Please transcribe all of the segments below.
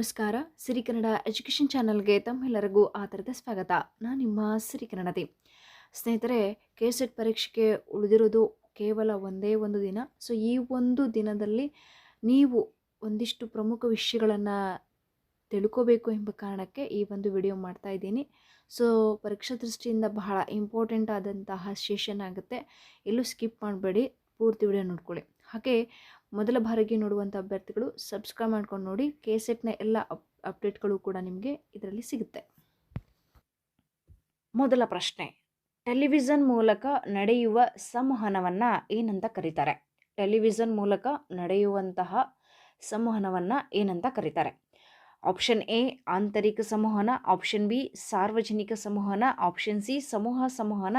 ನಮಸ್ಕಾರ. ಸಿರಿ ಕನ್ನಡ ಎಜುಕೇಷನ್ ಚಾನಲ್ಗೆ ತಮ್ಮೆಲ್ಲರಿಗೂ ಆಧಾರದ ಸ್ವಾಗತ. ನಾನು ನಿಮ್ಮ ಸಿರಿ ಕನ್ನಡದಿ ಸ್ನೇಹಿತರೆ ಕೆ ಸೆಟ್ ಪರೀಕ್ಷೆಗೆ ಉಳಿದಿರೋದು ಕೇವಲ ಒಂದೇ ಒಂದು ದಿನ. ಸೊ, ಈ ಒಂದು ದಿನದಲ್ಲಿ ನೀವು ಒಂದಿಷ್ಟು ಪ್ರಮುಖ ವಿಷಯಗಳನ್ನು ತಿಳ್ಕೋಬೇಕು ಎಂಬ ಕಾರಣಕ್ಕೆ ಈ ಒಂದು ವಿಡಿಯೋ ಮಾಡ್ತಾ ಇದ್ದೀನಿ. ಸೊ, ಪರೀಕ್ಷಾ ದೃಷ್ಟಿಯಿಂದ ಬಹಳ ಇಂಪಾರ್ಟೆಂಟ್ ಆದಂತಹ ಸೆಷನ್ ಆಗುತ್ತೆ. ಎಲ್ಲೂ ಸ್ಕಿಪ್ ಮಾಡಬೇಡಿ. ಪೂರ್ತಿ ವಿಡಿಯೋ ನೋಡ್ಕೊಳ್ಳಿ. ಹಾಗೆ ಮೊದಲ ಬಾರಿಗೆ ನೋಡುವಂಥ ಅಭ್ಯರ್ಥಿಗಳು ಸಬ್ಸ್ಕ್ರೈಬ್ ಮಾಡ್ಕೊಂಡು ನೋಡಿ ಕೆ ಸೆಟ್ನ ಎಲ್ಲ ಅಪ್ ಅಪ್ಡೇಟ್ಗಳು ಕೂಡ ನಿಮಗೆ ಇದರಲ್ಲಿ ಸಿಗುತ್ತೆ. ಮೊದಲ ಪ್ರಶ್ನೆ ಟೆಲಿವಿಷನ್ ಮೂಲಕ ನಡೆಯುವ ಸಂವಹನವನ್ನು ಏನಂತ ಕರೀತಾರೆ? ಟೆಲಿವಿಷನ್ ಮೂಲಕ ನಡೆಯುವಂತಹ ಸಂವಹನವನ್ನು ಏನಂತ ಕರೀತಾರೆ? ಆಪ್ಷನ್ ಎ ಆಂತರಿಕ ಸಂವಹನ ಆಪ್ಷನ್ ಬಿ ಸಾರ್ವಜನಿಕ ಸಂವಹನ ಆಪ್ಷನ್ ಸಿ ಸಮೂಹ ಸಂವಹನ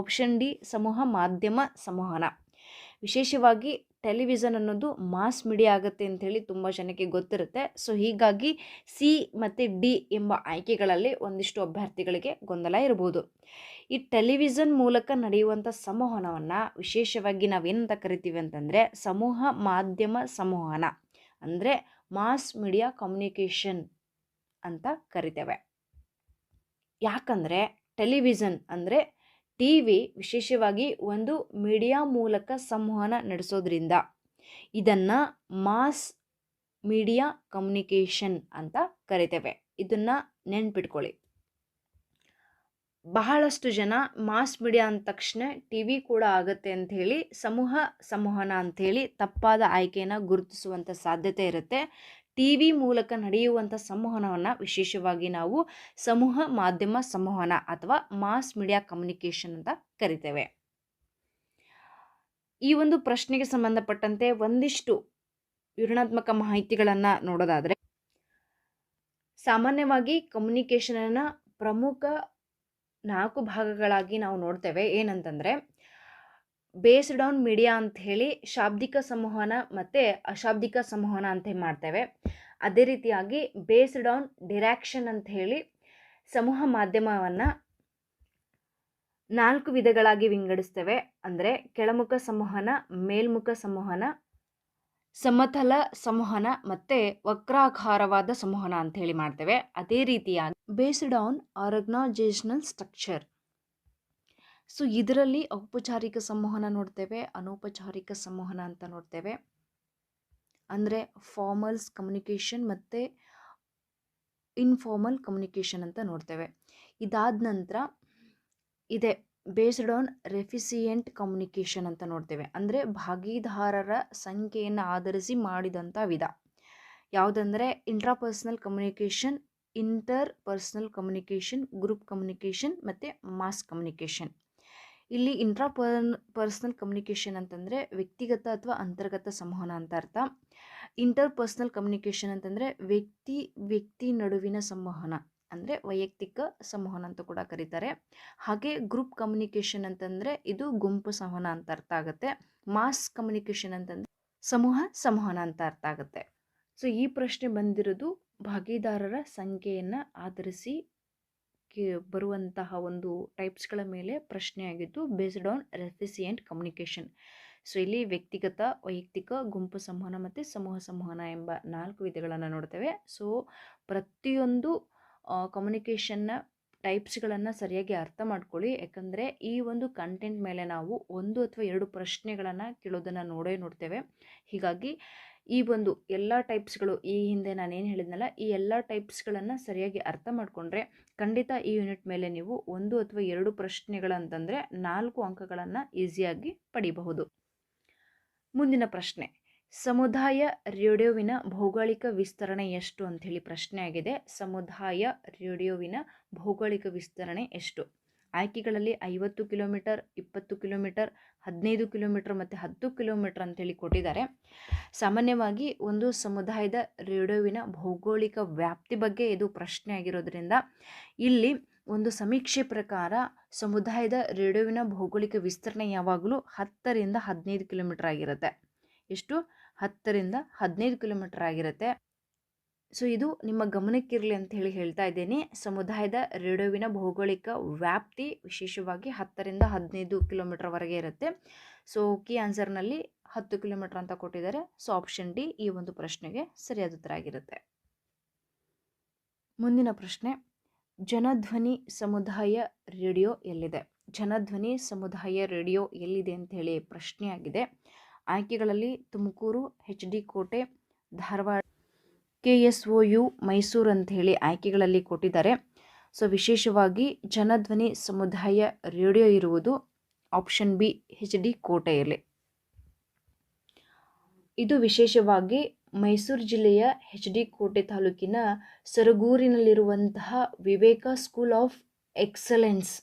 ಆಪ್ಷನ್ ಡಿ ಸಮೂಹ ಮಾಧ್ಯಮ ಸಂವಹನ. ವಿಶೇಷವಾಗಿ ಟೆಲಿವಿಷನ್ ಅನ್ನೋದು ಮಾಸ್ ಮೀಡಿಯಾ ಆಗುತ್ತೆ ಅಂಥೇಳಿ ತುಂಬ ಜನಕ್ಕೆ ಗೊತ್ತಿರುತ್ತೆ. ಸೊ, ಹೀಗಾಗಿ ಸಿ ಮತ್ತು ಡಿ ಎಂಬ ಆಯ್ಕೆಗಳಲ್ಲಿ ಒಂದಿಷ್ಟು ಅಭ್ಯರ್ಥಿಗಳಿಗೆ ಗೊಂದಲ ಇರಬಹುದು. ಈ ಟೆಲಿವಿಷನ್ ಮೂಲಕ ನಡೆಯುವಂಥ ಸಂವಹನವನ್ನು ವಿಶೇಷವಾಗಿ ನಾವೇನಂತ ಕರಿತೀವಿ ಅಂತಂದರೆ ಸಮೂಹ ಮಾಧ್ಯಮ ಸಂವಹನ ಅಂದರೆ ಮಾಸ್ ಮೀಡಿಯಾ ಕಮ್ಯುನಿಕೇಷನ್ ಅಂತ ಕರಿತೇವೆ. ಯಾಕಂದರೆ ಟೆಲಿವಿಷನ್ ಅಂದರೆ ಟಿ ವಿ ವಿಶೇಷವಾಗಿ ಒಂದು ಮೀಡಿಯಾ ಮೂಲಕ ಸಂವಹನ ನಡೆಸೋದ್ರಿಂದ ಇದನ್ನು ಮಾಸ್ ಮೀಡಿಯಾ ಕಮ್ಯುನಿಕೇಷನ್ ಅಂತ ಕರಿತೇವೆ. ಇದನ್ನು ನೆನ್ಪಿಟ್ಕೊಳ್ಳಿ. ಬಹಳಷ್ಟು ಜನ ಮಾಸ್ ಮೀಡಿಯಾ ಅಂದ ತಕ್ಷಣ ಟಿ ವಿ ಕೂಡ ಆಗುತ್ತೆ ಅಂಥೇಳಿ ಸಮೂಹ ಸಂವಹನ ಅಂಥೇಳಿ ತಪ್ಪಾದ ಆಯ್ಕೆಯನ್ನು ಗುರುತಿಸುವಂಥ ಸಾಧ್ಯತೆ ಇರುತ್ತೆ. ಟಿ ವಿ ಮೂಲಕ ನಡೆಯುವಂಥ ಸಂವಹನವನ್ನು ವಿಶೇಷವಾಗಿ ನಾವು ಸಮೂಹ ಮಾಧ್ಯಮ ಸಂವಹನ ಅಥವಾ ಮಾಸ್ ಮೀಡಿಯಾ ಕಮ್ಯುನಿಕೇಷನ್ ಅಂತ ಕರಿತೇವೆ. ಈ ಒಂದು ಪ್ರಶ್ನೆಗೆ ಸಂಬಂಧಪಟ್ಟಂತೆ ಒಂದಿಷ್ಟು ವಿವರಣಾತ್ಮಕ ಮಾಹಿತಿಗಳನ್ನು ನೋಡೋದಾದರೆ, ಸಾಮಾನ್ಯವಾಗಿ ಕಮ್ಯುನಿಕೇಷನನ್ನು ಪ್ರಮುಖ ನಾಲ್ಕು ಭಾಗಗಳಾಗಿ ನಾವು ನೋಡ್ತೇವೆ. ಏನಂತಂದರೆ ಬೇಸ್ಡ್ ಆನ್ ಮೀಡಿಯಾ ಅಂತ ಹೇಳಿ ಶಾಬ್ದಿಕ ಸಂವಹನ ಮತ್ತು ಅಶಾಬ್ದಿಕ ಸಂವಹನ ಅಂತ ಮಾಡ್ತೇವೆ. ಅದೇ ರೀತಿಯಾಗಿ ಬೇಸ್ಡ್ ಆನ್ ಡಿರಾಕ್ಷನ್ ಅಂತ ಹೇಳಿ ಸಮೂಹ ಮಾಧ್ಯಮವನ್ನು ನಾಲ್ಕು ವಿಧಗಳಾಗಿ ವಿಂಗಡಿಸ್ತೇವೆ. ಅಂದರೆ ಕೆಳಮುಖ ಸಂವಹನ, ಮೇಲ್ಮುಖ ಸಂವಹನ, ಸಮತಲ ಸಂವಹನ ಮತ್ತು ವಕ್ರಾಕಾರವಾದ ಸಂವಹನ ಅಂತ ಹೇಳಿ ಮಾಡ್ತೇವೆ. ಅದೇ ರೀತಿಯಾಗಿ based on organisational structure so, ಇದರಲ್ಲಿ ಔಪಚಾರಿಕ ಸಂವಹನ ನೋಡ್ತೇವೆ, ಅನೌಪಚಾರಿಕ ಸಂವಹನ ಅಂತ ನೋಡ್ತೇವೆ. ಅಂದರೆ ಫಾರ್ಮಲ್ಸ್ ಕಮ್ಯುನಿಕೇಷನ್ ಮತ್ತು ಇನ್ಫಾರ್ಮಲ್ ಕಮ್ಯುನಿಕೇಷನ್ ಅಂತ ನೋಡ್ತೇವೆ. ಇದಾದ ನಂತರ ಇದೆ ಬೇಸ್ಡ್ ಆನ್ ರೆಫಿಸಿಯೆಂಟ್ ಕಮ್ಯುನಿಕೇಷನ್ ಅಂತ ನೋಡ್ತೇವೆ. ಅಂದರೆ ಭಾಗಿದಾರರ ಸಂಖ್ಯೆಯನ್ನು ಆಧರಿಸಿ ಮಾಡಿದಂಥ ವಿಧ. ಯಾವುದಂದರೆ intrapersonal communication interpersonal communication group communication ಮತ್ತು ಮಾಸ್ ಕಮ್ಯುನಿಕೇಷನ್ ಇಲ್ಲಿ ಇಂಟ್ರಾ ಪರ್ಸನಲ್ ಕಮ್ಯುನಿಕೇಷನ್ ಅಂತಂದರೆ ವ್ಯಕ್ತಿಗತ ಅಥವಾ ಅಂತರ್ಗತ ಸಂವಹನ ಅಂತ ಅರ್ಥ. ಇಂಟರ್ ಪರ್ಸ್ನಲ್ ಕಮ್ಯುನಿಕೇಷನ್ ಅಂತಂದರೆ ವ್ಯಕ್ತಿ ವ್ಯಕ್ತಿ ನಡುವಿನ ಸಂವಹನ, ಅಂದರೆ ವೈಯಕ್ತಿಕ ಸಂವಹನ ಅಂತ ಕೂಡ ಕರೀತಾರೆ. ಹಾಗೆ ಗ್ರೂಪ್ ಕಮ್ಯುನಿಕೇಷನ್ ಅಂತಂದರೆ ಇದು ಗುಂಪು ಸಂವಹನ ಅಂತ ಅರ್ಥ ಆಗುತ್ತೆ. ಮಾಸ್ ಕಮ್ಯುನಿಕೇಷನ್ ಅಂತಂದರೆ ಸಮೂಹ, ಸಂವಹನ ಅಂತ ಅರ್ಥ ಆಗುತ್ತೆ. ಸೊ ಈ ಪ್ರಶ್ನೆ ಬಂದಿರೋದು ಭಾಗಿದಾರರ ಸಂಖ್ಯೆಯನ್ನು ಆಧರಿಸಿ ಬರುವಂತಹ ಒಂದು ಟೈಪ್ಸ್ಗಳ ಮೇಲೆ ಪ್ರಶ್ನೆ ಆಗಿದ್ದು based on recipient communication so ಇಲ್ಲಿ ವ್ಯಕ್ತಿಗತ, ವೈಯಕ್ತಿಕ, ಗುಂಪು ಸಂವಹನ ಮತ್ತು ಸಮೂಹ ಸಂವಹನ ಎಂಬ ನಾಲ್ಕು ವಿಧಗಳನ್ನು ನೋಡ್ತೇವೆ. ಸೊ ಪ್ರತಿಯೊಂದು ಕಮ್ಯುನಿಕೇಷನ್ನ ಟೈಪ್ಸ್ಗಳನ್ನು ಸರಿಯಾಗಿ ಅರ್ಥ ಮಾಡ್ಕೊಳ್ಳಿ. ಯಾಕಂದರೆ, ಈ ಒಂದು ಕಂಟೆಂಟ್ ಮೇಲೆ ನಾವು ಒಂದು ಅಥವಾ ಎರಡು ಪ್ರಶ್ನೆಗಳನ್ನು ಕೇಳೋದನ್ನು ನೋಡೇ ನೋಡ್ತೇವೆ. ಹೀಗಾಗಿ ಈ ಒಂದು ಎಲ್ಲ ಟೈಪ್ಸ್ಗಳು ಈ ಹಿಂದೆ ನಾನೇನು ಹೇಳಿದ್ನಲ್ಲ, ಈ ಎಲ್ಲ ಟೈಪ್ಸ್ಗಳನ್ನು ಸರಿಯಾಗಿ ಅರ್ಥ ಮಾಡಿಕೊಂಡ್ರೆ ಖಂಡಿತ ಈ ಯೂನಿಟ್ ಮೇಲೆ ನೀವು ಒಂದು ಅಥವಾ ಎರಡು ಪ್ರಶ್ನೆಗಳಂತಂದರೆ ನಾಲ್ಕು ಅಂಕಗಳನ್ನು ಈಸಿಯಾಗಿ ಪಡಿಬಹುದು. ಮುಂದಿನ ಪ್ರಶ್ನೆ, ಸಮುದಾಯ ರೇಡಿಯೋವಿನ ಭೌಗೋಳಿಕ ವಿಸ್ತರಣೆ ಎಷ್ಟು ಅಂಥೇಳಿ ಪ್ರಶ್ನೆ ಆಗಿದೆ. ಸಮುದಾಯ ರೇಡಿಯೋವಿನ ಭೌಗೋಳಿಕ ವಿಸ್ತರಣೆ ಎಷ್ಟು? ಆಯ್ಕೆಗಳಲ್ಲಿ ಐವತ್ತು ಕಿಲೋಮೀಟರ್, ಇಪ್ಪತ್ತು ಕಿಲೋಮೀಟರ್, ಹದಿನೈದು ಕಿಲೋಮೀಟರ್ ಮತ್ತು ಹತ್ತು ಕಿಲೋಮೀಟರ್ ಅಂತೇಳಿ ಕೊಟ್ಟಿದ್ದಾರೆ. ಸಾಮಾನ್ಯವಾಗಿ ಒಂದು ಸಮುದಾಯದ ರೇಡಿಯೋವಿನ ಭೌಗೋಳಿಕ ವ್ಯಾಪ್ತಿ ಬಗ್ಗೆ ಇದು ಪ್ರಶ್ನೆ ಆಗಿರೋದ್ರಿಂದ ಇಲ್ಲಿ ಒಂದು ಸಮೀಕ್ಷೆ ಪ್ರಕಾರ ಸಮುದಾಯದ ರೇಡಿಯೋವಿನ ಭೌಗೋಳಿಕ ವಿಸ್ತರಣೆ ಯಾವಾಗಲೂ ಹತ್ತರಿಂದ ಹದಿನೈದು ಕಿಲೋಮೀಟರ್ ಆಗಿರುತ್ತೆ. ಎಷ್ಟು? ಹತ್ತರಿಂದ ಹದಿನೈದು ಕಿಲೋಮೀಟರ್ ಆಗಿರುತ್ತೆ. ಸೊ, ಇದು ನಿಮ್ಮ ಗಮನಕ್ಕಿರಲಿ ಅಂತ ಹೇಳಿ ಹೇಳ್ತಾ ಇದ್ದೀನಿ. ಸಮುದಾಯದ ರೇಡಿಯೋವಿನ ಭೌಗೋಳಿಕ ವ್ಯಾಪ್ತಿ ವಿಶೇಷವಾಗಿ ಹತ್ತರಿಂದ ಹದಿನೈದು ಕಿಲೋಮೀಟರ್ವರೆಗೆ ಇರುತ್ತೆ. ಸೊ, ಕೀ ಆನ್ಸರ್ನಲ್ಲಿ ಹತ್ತು ಕಿಲೋಮೀಟರ್ ಅಂತ ಕೊಟ್ಟಿದ್ದಾರೆ. ಸೊ, ಆಪ್ಷನ್ ಡಿ ಈ ಒಂದು ಪ್ರಶ್ನೆಗೆ ಸರಿಯಾದ ಉತ್ತರ ಆಗಿರುತ್ತೆ. ಮುಂದಿನ ಪ್ರಶ್ನೆ, ಜನಧ್ವನಿ ಸಮುದಾಯ ರೇಡಿಯೋ ಎಲ್ಲಿದೆ? ಜನಧ್ವನಿ ಸಮುದಾಯ ರೇಡಿಯೋ ಎಲ್ಲಿದೆ ಅಂತ ಹೇಳಿ ಪ್ರಶ್ನೆಯಾಗಿದೆ. ಆಯ್ಕೆಗಳಲ್ಲಿ Tumakuru, H D Kote, Dharwad K S O U Mysuru ಅಂತ ಹೇಳಿ ಆಯ್ಕೆಗಳಲ್ಲಿ ಕೊಟ್ಟಿದ್ದಾರೆ. ಸೊ, ವಿಶೇಷವಾಗಿ ಜನಧ್ವನಿ ಸಮುದಾಯ ರೇಡಿಯೋ ಇರುವುದು ಆಪ್ಷನ್ ಬಿ ಹೆಚ್ ಡಿ ಕೋಟೆಯಲ್ಲಿ. ಇದು ವಿಶೇಷವಾಗಿ ಮೈಸೂರು ಜಿಲ್ಲೆಯ ಹೆಚ್ ಡಿ ಕೋಟೆ ತಾಲೂಕಿನ ಸರಗೂರಿನಲ್ಲಿರುವಂತಹ ವಿವೇಕ ಸ್ಕೂಲ್ ಆಫ್ ಎಕ್ಸಲೆನ್ಸ್.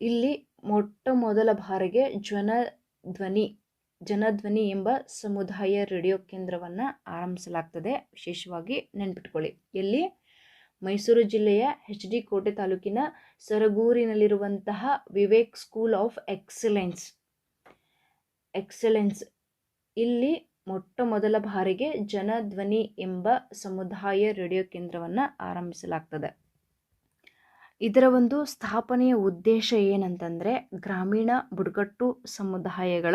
ಇಲ್ಲಿ ಮೊಟ್ಟ ಮೊದಲ ಬಾರಿಗೆ ಜನಧ್ವನಿ ಜನಧ್ವನಿ ಎಂಬ ಸಮುದಾಯ ರೇಡಿಯೋ ಕೇಂದ್ರವನ್ನು ಆರಂಭಿಸಲಾಗ್ತದೆ. ವಿಶೇಷವಾಗಿ ನೆನ್ಪಿಟ್ಕೊಳ್ಳಿ. ಎಲ್ಲಿ? ಮೈಸೂರು ಜಿಲ್ಲೆಯ ಎಚ್ ಡಿ ಕೋಟೆ ತಾಲೂಕಿನ ಸರಗೂರಿನಲ್ಲಿರುವಂತಹ Vivek school of excellence. Excellence. ಇಲ್ಲಿ ಮೊಟ್ಟ ಮೊದಲ ಬಾರಿಗೆ ಜನಧ್ವನಿ ಎಂಬ ಸಮುದಾಯ ರೇಡಿಯೋ ಕೇಂದ್ರವನ್ನು ಆರಂಭಿಸಲಾಗ್ತದೆ. ಇದರ ಒಂದು ಸ್ಥಾಪನೆಯ ಉದ್ದೇಶ ಏನಂತಂದರೆ, ಗ್ರಾಮೀಣ ಬುಡಕಟ್ಟು ಸಮುದಾಯಗಳ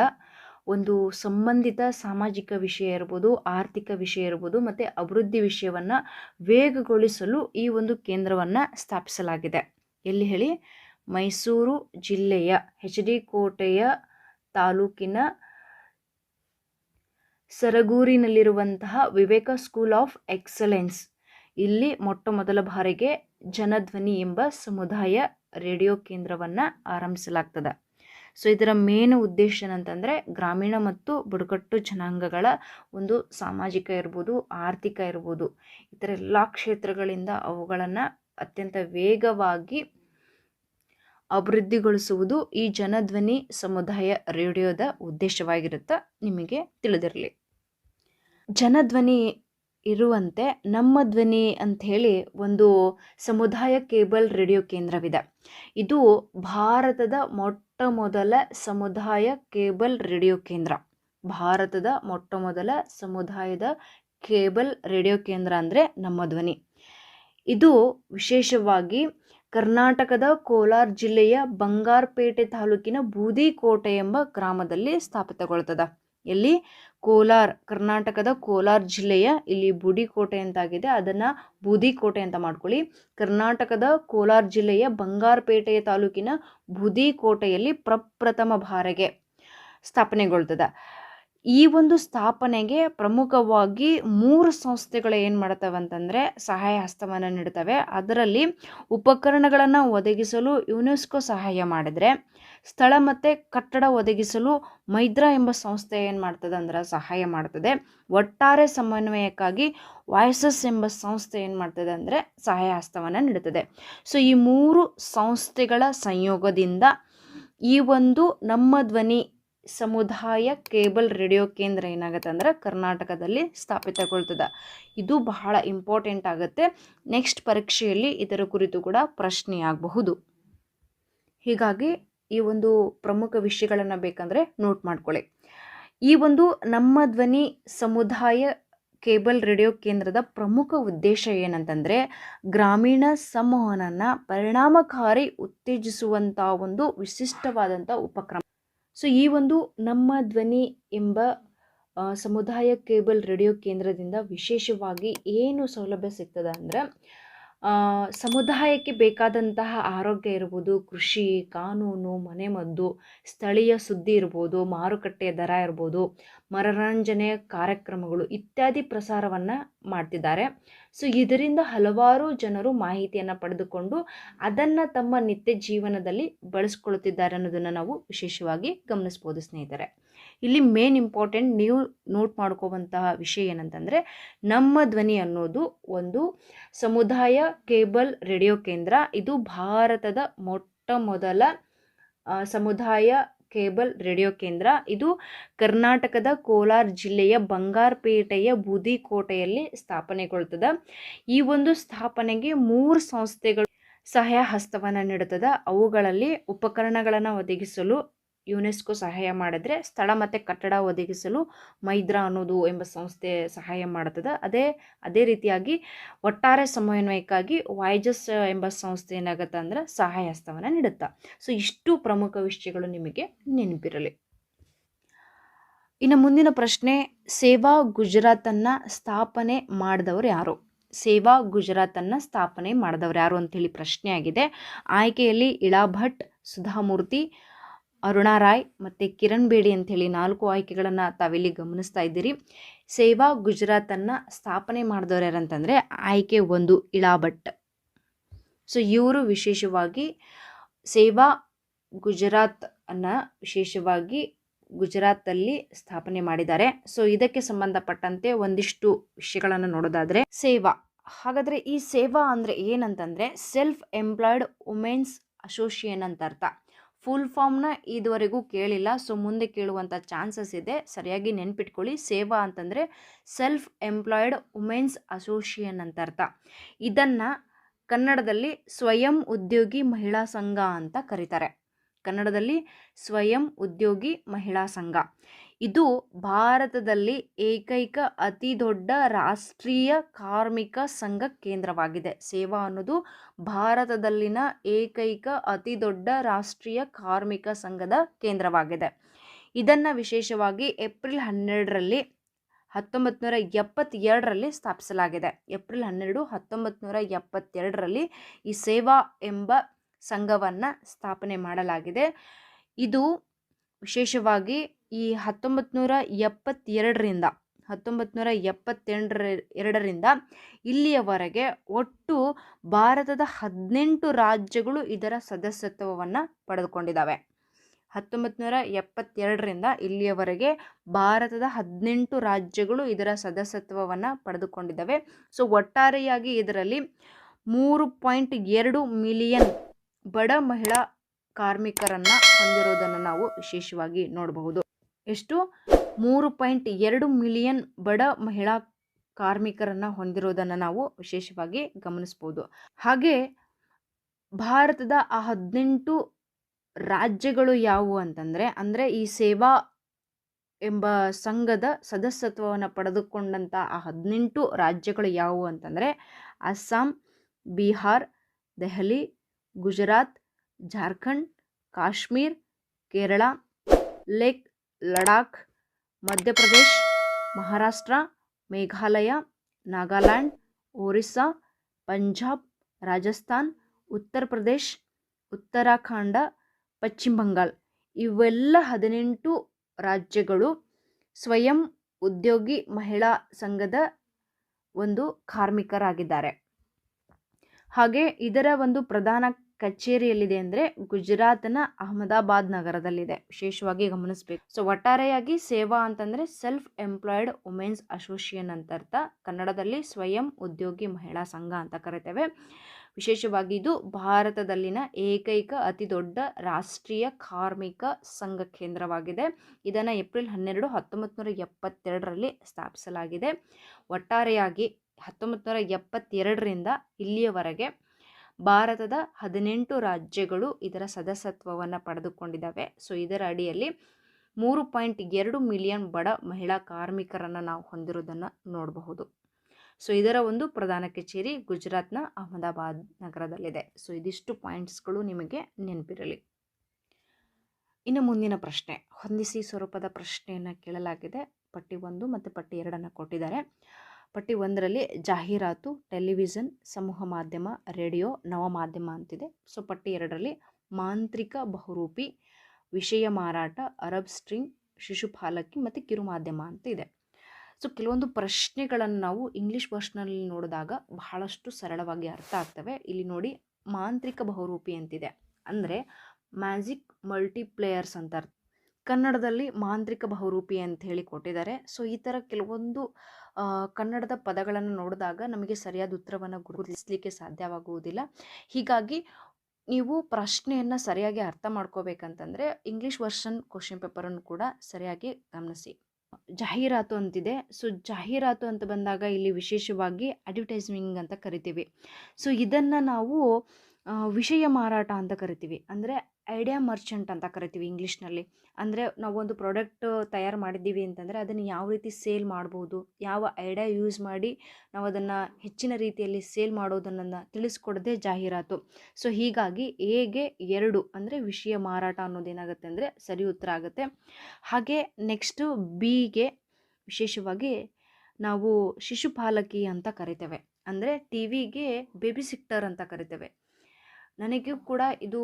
ಒಂದು ಸಂಬಂಧಿತ ಸಾಮಾಜಿಕ ವಿಷಯ ಇರ್ಬೋದು, ಆರ್ಥಿಕ ವಿಷಯ ಇರ್ಬೋದು, ಮತ್ತು ಅಭಿವೃದ್ಧಿ ವಿಷಯವನ್ನು ವೇಗಗೊಳಿಸಲು ಈ ಒಂದು ಕೇಂದ್ರವನ್ನು ಸ್ಥಾಪಿಸಲಾಗಿದೆ. ಎಲ್ಲಿ ಹೇಳಿ? ಮೈಸೂರು ಜಿಲ್ಲೆಯ ಹೆಚ್ ಡಿ ಕೋಟೆಯ ತಾಲೂಕಿನ ಸರಗೂರಿನಲ್ಲಿರುವಂತಹ ವಿವೇಕ ಸ್ಕೂಲ್ ಆಫ್ ಎಕ್ಸಲೆನ್ಸ್. ಇಲ್ಲಿ ಮೊಟ್ಟ ಮೊದಲ ಬಾರಿಗೆ ಜನಧ್ವನಿ ಎಂಬ ಸಮುದಾಯ ರೇಡಿಯೋ ಕೇಂದ್ರವನ್ನು ಆರಂಭಿಸಲಾಗ್ತದೆ. ಸೊ, ಇದರ ಮೇನ್ ಉದ್ದೇಶ ಏನಂತಂದರೆ ಗ್ರಾಮೀಣ ಮತ್ತು ಬುಡಕಟ್ಟು ಜನಾಂಗಗಳ ಒಂದು ಸಾಮಾಜಿಕ ಇರ್ಬೋದು, ಆರ್ಥಿಕ ಇರ್ಬೋದು, ಇತರ ಎಲ್ಲ ಕ್ಷೇತ್ರಗಳಿಂದ ಅವುಗಳನ್ನು ಅತ್ಯಂತ ವೇಗವಾಗಿ ಅಭಿವೃದ್ಧಿಗೊಳಿಸುವುದು ಈ ಜನಧ್ವನಿ ಸಮುದಾಯ ರೇಡಿಯೋದ ಉದ್ದೇಶವಾಗಿರುತ್ತೆ ನಿಮಗೆ ತಿಳಿದಿರಲಿ. ಜನಧ್ವನಿ ಇರುವಂತೆ ನಮ್ಮ ಧ್ವನಿ ಅಂಥೇಳಿ ಒಂದು ಸಮುದಾಯ ಕೇಬಲ್ ರೇಡಿಯೋ ಕೇಂದ್ರವಿದೆ. ಇದು ಭಾರತದ ಮೊಟ್ಟ ಮೊದಲ ಸಮುದಾಯ ಕೇಬಲ್ ರೇಡಿಯೋ ಕೇಂದ್ರ. ಭಾರತದ ಮೊಟ್ಟ ಮೊದಲ ಸಮುದಾಯದ ಕೇಬಲ್ ರೇಡಿಯೋ ಕೇಂದ್ರ ಅಂದರೆ ನಮ್ಮ ಧ್ವನಿ. ಇದು ವಿಶೇಷವಾಗಿ ಕರ್ನಾಟಕದ ಕೋಲಾರ ಜಿಲ್ಲೆಯ ಬಂಗಾರಪೇಟೆ ತಾಲೂಕಿನ ಬೂದಿಕೋಟೆ ಎಂಬ ಗ್ರಾಮದಲ್ಲಿ ಸ್ಥಾಪಿತಗೊಳ್ತದ. ಎಲ್ಲಿ ಕೋಲಾರ, ಕರ್ನಾಟಕದ ಕೋಲಾರ ಜಿಲ್ಲೆಯ ಇಲ್ಲಿ ಬುಡಿಕೋಟೆ ಅಂತಾಗಿದೆ. ಅದನ್ನು ಬೂದಿಕೋಟೆ ಅಂತ ಮಾಡ್ಕೊಳ್ಳಿ. ಕರ್ನಾಟಕದ ಕೋಲಾರ ಜಿಲ್ಲೆಯ ಬಂಗಾರಪೇಟೆಯ ತಾಲೂಕಿನ ಬೂದಿಕೋಟೆಯಲ್ಲಿ ಪ್ರಪ್ರಥಮ ಬಾರಿಗೆ ಸ್ಥಾಪನೆಗೊಳ್ತದೆ. ಈ ಒಂದು ಸ್ಥಾಪನೆಗೆ ಪ್ರಮುಖವಾಗಿ ಮೂರು ಸಂಸ್ಥೆಗಳು ಏನು ಮಾಡ್ತವೆ ಅಂತಂದರೆ ಸಹಾಯ ಹಸ್ತವನ್ನು ನೀಡ್ತವೆ. ಅದರಲ್ಲಿ ಉಪಕರಣಗಳನ್ನು ಒದಗಿಸಲು ಯುನೆಸ್ಕೋ ಸಹಾಯ ಮಾಡಿದರೆ, ಸ್ಥಳ ಮತ್ತು ಕಟ್ಟಡ ಒದಗಿಸಲು ಮೈದ್ರಾ ಎಂಬ ಸಂಸ್ಥೆ ಏನು ಮಾಡ್ತದೆ ಅಂದ್ರೆ ಸಹಾಯ ಮಾಡ್ತದೆ. ಒಟ್ಟಾರೆ ಸಮನ್ವಯಕ್ಕಾಗಿ ವಾಯ್ಸಸ್ ಎಂಬ ಸಂಸ್ಥೆ ಏನು ಮಾಡ್ತದೆ ಅಂದರೆ ಸಹಾಯ ಹಸ್ತವನ್ನು ನೀಡುತ್ತದೆ ಸೊ ಈ ಮೂರು ಸಂಸ್ಥೆಗಳ ಸಂಯೋಗದಿಂದ ಈ ಒಂದು ನಮ್ಮ ಧ್ವನಿ ಸಮುದಾಯ ಕೇಬಲ್ ರೇಡಿಯೋ ಕೇಂದ್ರ ಏನಾಗುತ್ತೆ ಅಂದ್ರೆ ಕರ್ನಾಟಕದಲ್ಲಿ ಸ್ಥಾಪಿತಗೊಳ್ತದೆ. ಇದು ಬಹಳ ಇಂಪಾರ್ಟೆಂಟ್ ಆಗುತ್ತೆ. ನೆಕ್ಸ್ಟ್ ಪರೀಕ್ಷೆಯಲ್ಲಿ ಇದರ ಕುರಿತು ಕೂಡ ಪ್ರಶ್ನೆ ಆಗಬಹುದು ಹೀಗಾಗಿ ಈ ಒಂದು ಪ್ರಮುಖ ವಿಷಯಗಳನ್ನು ಬೇಕಂದರೆ ನೋಟ್ ಮಾಡ್ಕೊಳ್ಳಿ. ಈ ಒಂದು ನಮ್ಮ ಧ್ವನಿ ಸಮುದಾಯ ಕೇಬಲ್ ರೇಡಿಯೋ ಕೇಂದ್ರದ ಪ್ರಮುಖ ಉದ್ದೇಶ ಏನಂತಂದರೆ ಗ್ರಾಮೀಣ ಸಂವಹನನ ಪರಿಣಾಮಕಾರಿ ಉತ್ತೇಜಿಸುವಂಥ ಒಂದು ವಿಶಿಷ್ಟವಾದಂಥ ಉಪಕ್ರಮ. ಸೊ ಈ ಒಂದು ನಮ್ಮ ಧ್ವನಿ ಎಂಬ ಸಮುದಾಯ ಕೇಬಲ್ ರೇಡಿಯೋ ಕೇಂದ್ರದಿಂದ ವಿಶೇಷವಾಗಿ ಏನು ಸೌಲಭ್ಯ ಸಿಗ್ತದೆ ಅಂದರೆ ಸಮುದಾಯಕ್ಕೆ ಬೇಕಾದಂತಹ ಆರೋಗ್ಯ ಇರ್ಬೋದು, ಕೃಷಿ, ಕಾನೂನು, ಮನೆಮದ್ದು, ಸ್ಥಳೀಯ ಸುದ್ದಿ ಇರ್ಬೋದು ಮಾರುಕಟ್ಟೆಯ ದರ ಇರ್ಬೋದು ಮನರಂಜನೆಯ ಕಾರ್ಯಕ್ರಮಗಳು ಇತ್ಯಾದಿ ಪ್ರಸಾರವನ್ನು ಮಾಡ್ತಿದ್ದಾರೆ. ಸೊ, ಇದರಿಂದ ಹಲವಾರು ಜನರು ಮಾಹಿತಿಯನ್ನು ಪಡೆದುಕೊಂಡು ಅದನ್ನು ತಮ್ಮ ನಿತ್ಯ ಜೀವನದಲ್ಲಿ ಬಳಸ್ಕೊಳ್ತಿದ್ದಾರೆ ಅನ್ನೋದನ್ನು ನಾವು ವಿಶೇಷವಾಗಿ ಗಮನಿಸ್ಬೋದು ಸ್ನೇಹಿತರೆ. ಇಲ್ಲಿ ಮೇನ್ ಇಂಪಾರ್ಟೆಂಟ್ ನೀವು ನೋಟ್ ಮಾಡ್ಕೋವಂತಹ ವಿಷಯ ಏನಂತಂದರೆ, ನಮ್ಮ ಧ್ವನಿ ಅನ್ನೋದು ಒಂದು ಸಮುದಾಯ ಕೇಬಲ್ ರೇಡಿಯೋ ಕೇಂದ್ರ. ಇದು ಭಾರತದ ಮೊಟ್ಟ ಮೊದಲ ಸಮುದಾಯ ಕೇಬಲ್ ರೇಡಿಯೋ ಕೇಂದ್ರ. ಇದು ಕರ್ನಾಟಕದ ಕೋಲಾರ ಜಿಲ್ಲೆಯ ಬಂಗಾರಪೇಟೆಯ ಬೂದಿಕೋಟೆಯಲ್ಲಿ ಸ್ಥಾಪನೆಗೊಳ್ತದೆ. ಈ ಒಂದು ಸ್ಥಾಪನೆಗೆ ಮೂರು ಸಂಸ್ಥೆಗಳು ಸಹಾಯ ಹಸ್ತವನ್ನು ನೀಡುತ್ತದೆ. ಅವುಗಳಲ್ಲಿ ಉಪಕರಣಗಳನ್ನು ಒದಗಿಸಲು ಯುನೆಸ್ಕೋ ಸಹಾಯ ಮಾಡಿದ್ರೆ ಸ್ಥಳ ಮತ್ತು ಕಟ್ಟಡ ಒದಗಿಸಲು ಮೈದ್ರಾ ಅನ್ನೋದು ಎಂಬ ಸಂಸ್ಥೆ ಸಹಾಯ ಮಾಡುತ್ತದೆ ಅದೇ ಅದೇ ರೀತಿಯಾಗಿ ಒಟ್ಟಾರೆ ಸಮನ್ವಯಕ್ಕಾಗಿ ವಾಯ್ಜಸ್ ಎಂಬ ಸಂಸ್ಥೆ ಏನಾಗುತ್ತೆ ಅಂದ್ರೆ ಸಹಾಯ ಹಸ್ತವನ್ನು ನೀಡುತ್ತೆ. ಸೊ ಇಷ್ಟು ಪ್ರಮುಖ ವಿಷಯಗಳು ನಿಮಗೆ ನೆನಪಿರಲಿ. ಇನ್ನು ಮುಂದಿನ ಪ್ರಶ್ನೆ, ಸೇವಾ ಗುಜರಾತನ್ನು ಸ್ಥಾಪನೆ ಮಾಡಿದವರು ಯಾರು? ಸೇವಾ ಗುಜರಾತನ್ನು ಸ್ಥಾಪನೆ ಮಾಡಿದವರು ಯಾರು ಅಂತೇಳಿ ಪ್ರಶ್ನೆ ಆಗಿದೆ ಆಯ್ಕೆಯಲ್ಲಿ ಇಳಾಭಟ್, ಸುಧಾಮೂರ್ತಿ ಅರುಣಾ ರಾಯ್ ಮತ್ತು ಕಿರಣ್ ಬೇಡಿ ಅಂಥೇಳಿ ನಾಲ್ಕು ಆಯ್ಕೆಗಳನ್ನು ತಾವಿಲ್ಲಿ ಗಮನಿಸ್ತಾ ಇದ್ದೀರಿ. ಸೇವಾ ಗುಜರಾತನ್ನು ಸ್ಥಾಪನೆ ಮಾಡಿದವರು ಯಾರಂತಂದರೆ ಆಯ್ಕೆ ಒಂದು ಇಳಾ ಭಟ್ ಸೊ ಇವರು ವಿಶೇಷವಾಗಿ ಸೇವಾ ಗುಜರಾತ್ ಅನ್ನು ವಿಶೇಷವಾಗಿ ಗುಜರಾತಲ್ಲಿ ಸ್ಥಾಪನೆ ಮಾಡಿದ್ದಾರೆ. ಸೊ ಇದಕ್ಕೆ ಸಂಬಂಧಪಟ್ಟಂತೆ ಒಂದಿಷ್ಟು ವಿಷಯಗಳನ್ನು ನೋಡೋದಾದರೆ ಸೇವಾ. ಹಾಗಾದರೆ ಈ ಸೇವಾ ಅಂದರೆ ಏನಂತಂದರೆ ಸೆಲ್ಫ್ ಎಂಪ್ಲಾಯ್ಡ್ ವುಮೆನ್ಸ್ ಅಸೋಸಿಯೇಷನ್ ಅಂತ ಅರ್ಥ. ಫುಲ್ ಫಾರ್ಮ್ನ ಇದುವರೆಗೂ ಕೇಳಿಲ್ಲ. ಸೊ ಮುಂದೆ ಕೇಳುವಂಥ ಚಾನ್ಸಸ್ ಇದೆ. ಸರಿಯಾಗಿ ನೆನ್ಪಿಟ್ಕೊಳ್ಳಿ. ಸೇವಾ ಅಂತಂದರೆ ಸೆಲ್ಫ್ ಎಂಪ್ಲಾಯ್ಡ್ ವುಮೆನ್ಸ್ ಅಸೋಸಿಯೇಷನ್ ಅಂತ ಅರ್ಥ. ಇದನ್ನು ಕನ್ನಡದಲ್ಲಿ ಸ್ವಯಂ ಉದ್ಯೋಗಿ ಮಹಿಳಾ ಸಂಘ ಅಂತ ಕರೀತಾರೆ. ಕನ್ನಡದಲ್ಲಿ ಸ್ವಯಂ ಉದ್ಯೋಗಿ ಮಹಿಳಾ ಸಂಘ. ಇದು ಭಾರತದಲ್ಲಿ ಏಕೈಕ ಅತಿ ದೊಡ್ಡ ರಾಷ್ಟ್ರೀಯ ಕಾರ್ಮಿಕ ಸಂಘ ಕೇಂದ್ರವಾಗಿದೆ. ಸೇವಾ ಅನ್ನೋದು ಭಾರತದಲ್ಲಿನ ಏಕೈಕ ಅತಿ ದೊಡ್ಡ ರಾಷ್ಟ್ರೀಯ ಕಾರ್ಮಿಕ ಸಂಘದ ಕೇಂದ್ರವಾಗಿದೆ. ಇದನ್ನು ವಿಶೇಷವಾಗಿ ಏಪ್ರಿಲ್ ಹನ್ನೆರಡರಲ್ಲಿ ಹತ್ತೊಂಬತ್ತು ನೂರ ಎಪ್ಪತ್ತೆರಡರಲ್ಲಿ ಸ್ಥಾಪಿಸಲಾಗಿದೆ. ಏಪ್ರಿಲ್ ಹನ್ನೆರಡು ಹತ್ತೊಂಬತ್ತು ನೂರ ಎಪ್ಪತ್ತೆರಡರಲ್ಲಿ ಈ ಸೇವಾ ಎಂಬ ಸಂಘವನ್ನು ಸ್ಥಾಪನೆ ಮಾಡಲಾಗಿದೆ. ಇದು ವಿಶೇಷವಾಗಿ ಈ ಹತ್ತೊಂಬತ್ತು ನೂರ ಎಪ್ಪತ್ತೆರಡರಿಂದ ಹತ್ತೊಂಬತ್ತು ನೂರ ಎಪ್ಪತ್ತೆಂಟರ ಎರಡರಿಂದ ಇಲ್ಲಿಯವರೆಗೆ ಒಟ್ಟು ಭಾರತದ ಹದಿನೆಂಟು ರಾಜ್ಯಗಳು ಇದರ ಸದಸ್ಯತ್ವವನ್ನು ಪಡೆದುಕೊಂಡಿದ್ದಾವೆ. ಹತ್ತೊಂಬತ್ತು ನೂರ ಎಪ್ಪತ್ತೆರಡರಿಂದ ಇಲ್ಲಿಯವರೆಗೆ ಭಾರತದ ಹದಿನೆಂಟು ರಾಜ್ಯಗಳು ಇದರ ಸದಸ್ಯತ್ವವನ್ನು ಪಡೆದುಕೊಂಡಿದ್ದಾವೆ. ಸೊ, ಒಟ್ಟಾರೆಯಾಗಿ ಇದರಲ್ಲಿ ಮೂರು ಪಾಯಿಂಟ್ ಎರಡು ಮಿಲಿಯನ್ ಬಡ ಮಹಿಳಾ ಕಾರ್ಮಿಕರನ್ನು ಹೊಂದಿರೋದನ್ನು ನಾವು ವಿಶೇಷವಾಗಿ ನೋಡಬಹುದು. ಎಷ್ಟು? ಮೂರು ಪಾಯಿಂಟ್ ಎರಡು ಮಿಲಿಯನ್ ಬಡ ಮಹಿಳಾ ಕಾರ್ಮಿಕರನ್ನು ಹೊಂದಿರೋದನ್ನು ನಾವು ವಿಶೇಷವಾಗಿ ಗಮನಿಸ್ಬೋದು ಹಾಗೆ ಭಾರತದ ಆ ಹದಿನೆಂಟು ರಾಜ್ಯಗಳು ಯಾವುವು ಅಂತಂದರೆ, ಅಂದರೆ ಈ ಸೇವಾ ಎಂಬ ಸಂಘದ ಸದಸ್ಯತ್ವವನ್ನು ಪಡೆದುಕೊಂಡಂಥ ಆ ಹದಿನೆಂಟು ರಾಜ್ಯಗಳು ಯಾವುವು ಅಂತಂದರೆ, ಅಸ್ಸಾಂ, ಬಿಹಾರ್, ದೆಹಲಿ, ಗುಜರಾತ್ ಜಾರ್ಖಂಡ್, ಕಾಶ್ಮೀರ್, ಕೇರಳ, ಲೇಕ್ ಲಡಾಖ್, ಮಧ್ಯಪ್ರದೇಶ್, ಮಹಾರಾಷ್ಟ್ರ, ಮೇಘಾಲಯ, ನಾಗಾಲ್ಯಾಂಡ್, ಒರಿಸ್ಸಾ, ಪಂಜಾಬ್, ರಾಜಸ್ಥಾನ್, ಉತ್ತರ ಪ್ರದೇಶ್, ಉತ್ತರಾಖಂಡ, ಪಶ್ಚಿಮ ಬಂಗಾಲ್ ಇವೆಲ್ಲ ಹದಿನೆಂಟು ರಾಜ್ಯಗಳು ಸ್ವಯಂ ಉದ್ಯೋಗಿ ಮಹಿಳಾ ಸಂಘದ ಒಂದು ಕಾರ್ಮಿಕರಾಗಿದ್ದಾರೆ. ಹಾಗೆ ಇದರ ಒಂದು ಪ್ರಧಾನ ಕಚೇರಿಯಲ್ಲಿದೆ ಅಂದರೆ ಗುಜರಾತ್ನ ಅಹಮದಾಬಾದ್ ನಗರದಲ್ಲಿದೆ. ವಿಶೇಷವಾಗಿ ಗಮನಿಸಬೇಕು. ಸೊ ಒಟ್ಟಾರೆಯಾಗಿ ಸೇವಾ ಅಂತಂದರೆ ಸೆಲ್ಫ್ ಎಂಪ್ಲಾಯ್ಡ್ ವುಮೆನ್ಸ್ ಅಸೋಸಿಯೇಷನ್ ಅಂತ ಅರ್ಥ. ಕನ್ನಡದಲ್ಲಿ ಸ್ವಯಂ ಉದ್ಯೋಗಿ ಮಹಿಳಾ ಸಂಘ ಅಂತ ಕರಿತೇವೆ. ವಿಶೇಷವಾಗಿ ಇದು ಭಾರತದಲ್ಲಿನ ಏಕೈಕ ಅತಿ ದೊಡ್ಡ ರಾಷ್ಟ್ರೀಯ ಕಾರ್ಮಿಕ ಸಂಘ ಕೇಂದ್ರವಾಗಿದೆ. ಇದನ್ನು ಏಪ್ರಿಲ್ ಹನ್ನೆರಡು ಹತ್ತೊಂಬತ್ತು ನೂರ ಎಪ್ಪತ್ತೆರಡರಲ್ಲಿ ಸ್ಥಾಪಿಸಲಾಗಿದೆ. ಒಟ್ಟಾರೆಯಾಗಿ ಹತ್ತೊಂಬತ್ತು ನೂರ ಎಪ್ಪತ್ತೆರಡರಿಂದ ಇಲ್ಲಿಯವರೆಗೆ ಭಾರತದ ಹದಿನೆಂಟು ರಾಜ್ಯಗಳು ಇದರ ಸದಸ್ಯತ್ವವನ್ನು ಪಡೆದುಕೊಂಡಿದ್ದಾವೆ. ಸೊ, ಇದರ ಅಡಿಯಲ್ಲಿ ಮೂರು ಪಾಯಿಂಟ್ ಎರಡು ಮಿಲಿಯನ್ ಬಡ ಮಹಿಳಾ ಕಾರ್ಮಿಕರನ್ನು ನಾವು ಹೊಂದಿರೋದನ್ನು ನೋಡಬಹುದು. ಸೊ, ಇದರ ಒಂದು ಪ್ರಧಾನ ಕಚೇರಿ ಗುಜರಾತ್ನ ಅಹಮದಾಬಾದ್ ನಗರದಲ್ಲಿದೆ. ಸೊ, ಇದಿಷ್ಟು ಪಾಯಿಂಟ್ಸ್ಗಳು ನಿಮಗೆ ನೆನಪಿರಲಿ. ಇನ್ನು ಮುಂದಿನ ಪ್ರಶ್ನೆ. ಹೊಂದಿಸಿ ಸ್ವರೂಪದ ಪ್ರಶ್ನೆಯನ್ನು ಕೇಳಲಾಗಿದೆ. ಪಟ್ಟಿ ಒಂದು ಮತ್ತು ಪಟ್ಟಿ ಎರಡನ್ನು ಕೊಟ್ಟಿದ್ದಾರೆ. ಪಟ್ಟಿ ಒಂದರಲ್ಲಿ ಜಾಹೀರಾತು, ಟೆಲಿವಿಷನ್, ಸಮೂಹ ಮಾಧ್ಯಮ, ರೇಡಿಯೋ, ನವ ಮಾಧ್ಯಮ ಅಂತಿದೆ. ಸೊ ಪಟ್ಟಿ ಎರಡರಲ್ಲಿ ಮಾಂತ್ರಿಕ ಬಹುರೂಪಿ, ವಿಷಯ ಮಾರಾಟ, ಅರಬ್ ಸ್ಟ್ರಿಂಗ್ ಶಿಶುಪಾಲಕಿ ಮತ್ತು ಕಿರು ಮಾಧ್ಯಮ ಅಂತ ಇದೆ ಸೊ, ಕೆಲವೊಂದು ಪ್ರಶ್ನೆಗಳನ್ನು ನಾವು ಇಂಗ್ಲೀಷ್ ವರ್ಷನಲ್ಲಿ ನೋಡಿದಾಗ ಬಹಳಷ್ಟು ಸರಳವಾಗಿ ಅರ್ಥ ಆಗ್ತವೆ. ಇಲ್ಲಿ ನೋಡಿ ಮಾಂತ್ರಿಕ ಬಹುರೂಪಿ ಅಂತಿದೆ. ಅಂದರೆ ಮ್ಯಾಜಿಕ್ ಮಲ್ಟಿಪ್ಲೇಯರ್ಸ್ ಅಂತ ಅರ್ಥ ಕನ್ನಡದಲ್ಲಿ ಮಾಂತ್ರಿಕ ಬಹುರೂಪಿ ಅಂತ ಹೇಳಿ ಕೊಟ್ಟಿದ್ದಾರೆ. ಸೊ, ಈ ಥರ ಕೆಲವೊಂದು ಕನ್ನಡದ ಪದಗಳನ್ನು ನೋಡಿದಾಗ ನಮಗೆ ಸರಿಯಾದ ಉತ್ತರವನ್ನು ಗುರುತಿಸಲಿಕ್ಕೆ ಸಾಧ್ಯವಾಗುವುದಿಲ್ಲ. ಹೀಗಾಗಿ ನೀವು ಪ್ರಶ್ನೆಯನ್ನು ಸರಿಯಾಗಿ ಅರ್ಥ ಮಾಡ್ಕೋಬೇಕಂತಂದರೆ ಇಂಗ್ಲೀಷ್ ವರ್ಷನ್ ಕ್ವಶನ್ ಪೇಪರನ್ನು ಕೂಡ ಸರಿಯಾಗಿ ಗಮನಿಸಿ. ಜಾಹೀರಾತು ಅಂತಿದೆ. ಸೊ, ಜಾಹೀರಾತು ಅಂತ ಬಂದಾಗ ಇಲ್ಲಿ ವಿಶೇಷವಾಗಿ ಅಡ್ವರ್ಟೈಸ್ಮಿಂಗ್ ಅಂತ ಕರಿತೀವಿ. ಸೊ, ಇದನ್ನು ನಾವು ವಿಷಯ ಮಾರಾಟ ಅಂತ ಕರಿತೀವಿ. ಅಂದರೆ ಐಡಿಯಾ ಮರ್ಚೆಂಟ್ ಅಂತ ಕರಿತೀವಿ ಇಂಗ್ಲೀಷ್ನಲ್ಲಿ ಅಂದರೆ ನಾವೊಂದು ಪ್ರಾಡಕ್ಟ್ ತಯಾರು ಮಾಡಿದ್ದೀವಿ ಅಂತಂದರೆ ಅದನ್ನು ಯಾವ ರೀತಿ ಸೇಲ್ ಮಾಡ್ಬೋದು, ಯಾವ ಐಡಿಯಾ ಯೂಸ್ ಮಾಡಿ ನಾವು ಅದನ್ನು ಹೆಚ್ಚಿನ ರೀತಿಯಲ್ಲಿ ಸೇಲ್ ಮಾಡೋದನ್ನು ತಿಳಿಸ್ಕೊಡದೆ ಜಾಹೀರಾತು. ಸೊ ಹೀಗಾಗಿ ಎಗೆ ಎರಡು ಅಂದರೆ ವಿಷಯ ಮಾರಾಟ ಅನ್ನೋದೇನಾಗುತ್ತೆ ಅಂದರೆ ಸರಿ ಉತ್ತರ ಆಗುತ್ತೆ. ಹಾಗೆ ನೆಕ್ಸ್ಟು ಬಿಗೆ ವಿಶೇಷವಾಗಿ ನಾವು ಶಿಶುಪಾಲಕಿ ಅಂತ ಕರಿತೇವೆ. ಅಂದರೆ ಟಿ ವಿಗೆ ಬೇಬಿ ಸಿಕ್ಟರ್ ಅಂತ ಕರಿತೇವೆ. ನನಗೂ ಕೂಡ ಇದು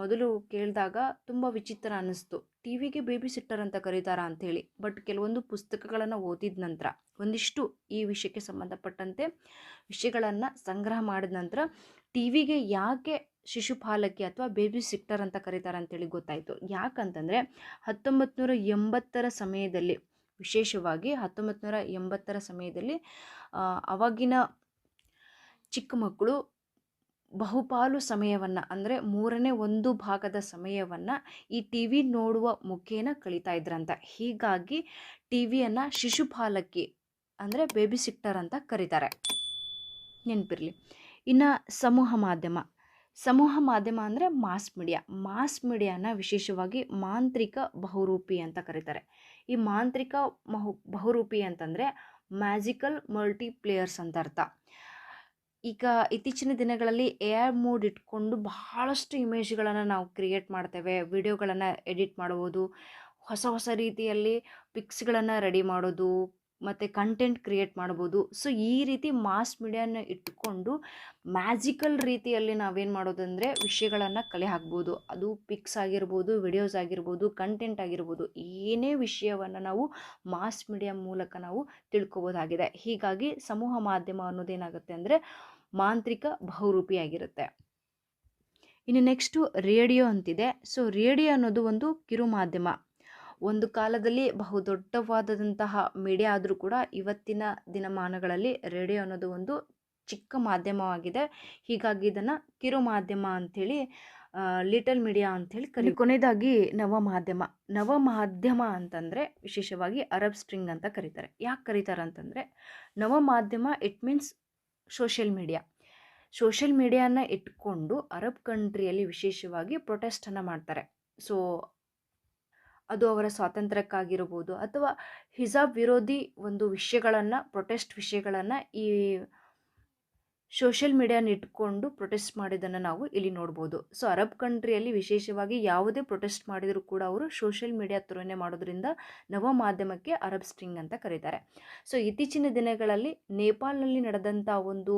ಮೊದಲು ಕೇಳಿದಾಗ ತುಂಬ ವಿಚಿತ್ರ ಅನ್ನಿಸ್ತು. ಟಿ ವಿಗೆ ಬೇಬಿ ಸಿಟ್ಟರ್ ಅಂತ ಕರೀತಾರಾ ಅಂಥೇಳಿ. ಬಟ್ ಕೆಲವೊಂದು ಪುಸ್ತಕಗಳನ್ನು ಓದಿದ ನಂತರ, ಒಂದಿಷ್ಟು ಈ ವಿಷಯಕ್ಕೆ ಸಂಬಂಧಪಟ್ಟಂತೆ ವಿಷಯಗಳನ್ನು ಸಂಗ್ರಹ ಮಾಡಿದ ನಂತರ ಟಿ ವಿಗೆ ಯಾಕೆ ಶಿಶುಪಾಲಕಿ ಅಥವಾ ಬೇಬಿ ಸಿಕ್ಟರ್ ಅಂತ ಕರೀತಾರೆ ಅಂತೇಳಿ ಗೊತ್ತಾಯಿತು. ಯಾಕಂತಂದರೆ ಹತ್ತೊಂಬತ್ತು ನೂರ ಎಂಬತ್ತರ ಸಮಯದಲ್ಲಿ, ವಿಶೇಷವಾಗಿ ಹತ್ತೊಂಬತ್ತು ನೂರ ಎಂಬತ್ತರ ಸಮಯದಲ್ಲಿ ಅವಾಗಿನ ಚಿಕ್ಕ ಮಕ್ಕಳು ಬಹುಪಾಲು ಸಮಯವನ್ನು, ಅಂದರೆ ಮೂರನೇ ಒಂದು ಭಾಗದ ಸಮಯವನ್ನು ಈ ಟಿ ವಿ ನೋಡುವ ಮುಖೇನ ಕಳೀತಾ ಇದ್ರಂತ. ಹೀಗಾಗಿ ಟಿ ವಿಯನ್ನು ಶಿಶುಪಾಲಕಿ, ಅಂದರೆ ಬೇಬಿ ಸಿಕ್ಟರ್ ಅಂತ ಕರೀತಾರೆ. ನೆನಪಿರಲಿ. ಇನ್ನು ಸಮೂಹ ಮಾಧ್ಯಮ. ಸಮೂಹ ಮಾಧ್ಯಮ ಅಂದರೆ ಮಾಸ್ ಮೀಡಿಯಾ. ಮಾಸ್ ಮೀಡಿಯಾನ ವಿಶೇಷವಾಗಿ ಮಾಂತ್ರಿಕ ಬಹುರೂಪಿ ಅಂತ ಕರೀತಾರೆ. ಈ ಮಾಂತ್ರಿಕ ಮಹು, ಬಹುರೂಪಿ ಅಂತಂದರೆ ಮ್ಯಾಜಿಕಲ್ ಮಲ್ಟಿಪ್ಲೇಯರ್ಸ್ ಅಂತ ಅರ್ಥ. ಈಗ ಇತ್ತೀಚಿನ ದಿನಗಳಲ್ಲಿ ಎ ಆರ್ ಮೋಡ್ ಇಟ್ಕೊಂಡು ಬಹಳಷ್ಟು ಇಮೇಜ್ಗಳನ್ನು ನಾವು ಕ್ರಿಯೇಟ್ ಮಾಡ್ತೇವೆ. ವಿಡಿಯೋಗಳನ್ನು ಎಡಿಟ್ ಮಾಡ್ಬೋದು. ಹೊಸ ಹೊಸ ರೀತಿಯಲ್ಲಿ ಪಿಕ್ಸ್ಗಳನ್ನು ರೆಡಿ ಮಾಡೋದು, ಮತ್ತು ಕಂಟೆಂಟ್ ಕ್ರಿಯೇಟ್ ಮಾಡ್ಬೋದು. ಸೊ, ಈ ರೀತಿ ಮಾಸ್ ಮೀಡಿಯಾನ ಇಟ್ಕೊಂಡು ಮ್ಯಾಜಿಕಲ್ ರೀತಿಯಲ್ಲಿ ನಾವೇನು ಮಾಡೋದಂದರೆ ವಿಷಯಗಳನ್ನು ಕಲೆ ಹಾಕ್ಬೋದು. ಅದು ಪಿಕ್ಸ್ ಆಗಿರ್ಬೋದು, ವಿಡಿಯೋಸ್ ಆಗಿರ್ಬೋದು, ಕಂಟೆಂಟ್ ಆಗಿರ್ಬೋದು, ಏನೇ ವಿಷಯವನ್ನು ನಾವು ಮಾಸ್ ಮೀಡಿಯಾ ಮೂಲಕ ನಾವು ತಿಳ್ಕೊಬೋದಾಗಿದೆ. ಹೀಗಾಗಿ ಸಮೂಹ ಮಾಧ್ಯಮ ಅನ್ನೋದೇನಾಗುತ್ತೆ ಅಂದರೆ ಮಾಂತ್ರಿಕ ಬಹುರೂಪಿಯಾಗಿರುತ್ತೆ. ಇನ್ನು ನೆಕ್ಸ್ಟು ರೇಡಿಯೋ ಅಂತಿದೆ. ಸೊ ರೇಡಿಯೋ ಅನ್ನೋದು ಒಂದು ಕಿರು ಮಾಧ್ಯಮ ಒಂದು ಕಾಲದಲ್ಲಿ ಬಹುದೊಡ್ಡವಾದಂತಹ ಮೀಡಿಯಾ ಆದರೂ ಕೂಡ ಇವತ್ತಿನ ದಿನಮಾನಗಳಲ್ಲಿ ರೇಡಿಯೋ ಅನ್ನೋದು ಒಂದು ಚಿಕ್ಕ ಮಾಧ್ಯಮವಾಗಿದೆ. ಹೀಗಾಗಿ ಇದನ್ನು ಕಿರು ಮಾಧ್ಯಮ ಅಂಥೇಳಿ ಲಿಟಲ್ ಮೀಡಿಯಾ ಅಂಥೇಳಿ ಕರಿ ಕೊನೆಯದಾಗಿ ನವ ಮಾಧ್ಯಮ ನವ ಮಾಧ್ಯಮ ಅಂತಂದರೆ ವಿಶೇಷವಾಗಿ ಅರಬ್ ಸ್ಟ್ರಿಂಗ್ ಅಂತ ಕರೀತಾರೆ. ಯಾಕೆ ಕರೀತಾರೆ ಅಂತಂದರೆ ನವ ಮಾಧ್ಯಮ it means social media social ಮೀಡಿಯಾನ ಇಟ್ಕೊಂಡು ಅರಬ್ ಕಂಟ್ರಿಯಲ್ಲಿ ವಿಶೇಷವಾಗಿ ಪ್ರೊಟೆಸ್ಟನ್ನು ಮಾಡ್ತಾರೆ. ಸೊ ಅದು ಅವರ ಸ್ವಾತಂತ್ರ್ಯಕ್ಕಾಗಿರ್ಬೋದು ಅಥವಾ ಹಿಜಾಬ್ ವಿರೋಧಿ ಒಂದು ವಿಷಯಗಳನ್ನು ಪ್ರೊಟೆಸ್ಟ್ ವಿಷಯಗಳನ್ನು ಈ ಸೋಷಿಯಲ್ ಮೀಡಿಯಾನ ಇಟ್ಕೊಂಡು ಪ್ರೊಟೆಸ್ಟ್ ಮಾಡಿದ್ದನ್ನು ನಾವು ಇಲ್ಲಿ ನೋಡ್ಬೋದು. ಸೊ ಅರಬ್ ಕಂಟ್ರಿಯಲ್ಲಿ ವಿಶೇಷವಾಗಿ ಯಾವುದೇ ಪ್ರೊಟೆಸ್ಟ್ ಮಾಡಿದರೂ ಕೂಡ ಅವರು ಸೋಷಿಯಲ್ ಮೀಡಿಯಾ ಥ್ರೂನೇ ಮಾಡೋದ್ರಿಂದ ನವ ಮಾಧ್ಯಮಕ್ಕೆ ಅರಬ್ ಸ್ಟ್ರಿಂಗ್ ಅಂತ ಕರೀತಾರೆ. ಸೊ ಇತ್ತೀಚಿನ ದಿನಗಳಲ್ಲಿ ನೇಪಾಲ್ನಲ್ಲಿ ನಡೆದಂಥ ಒಂದು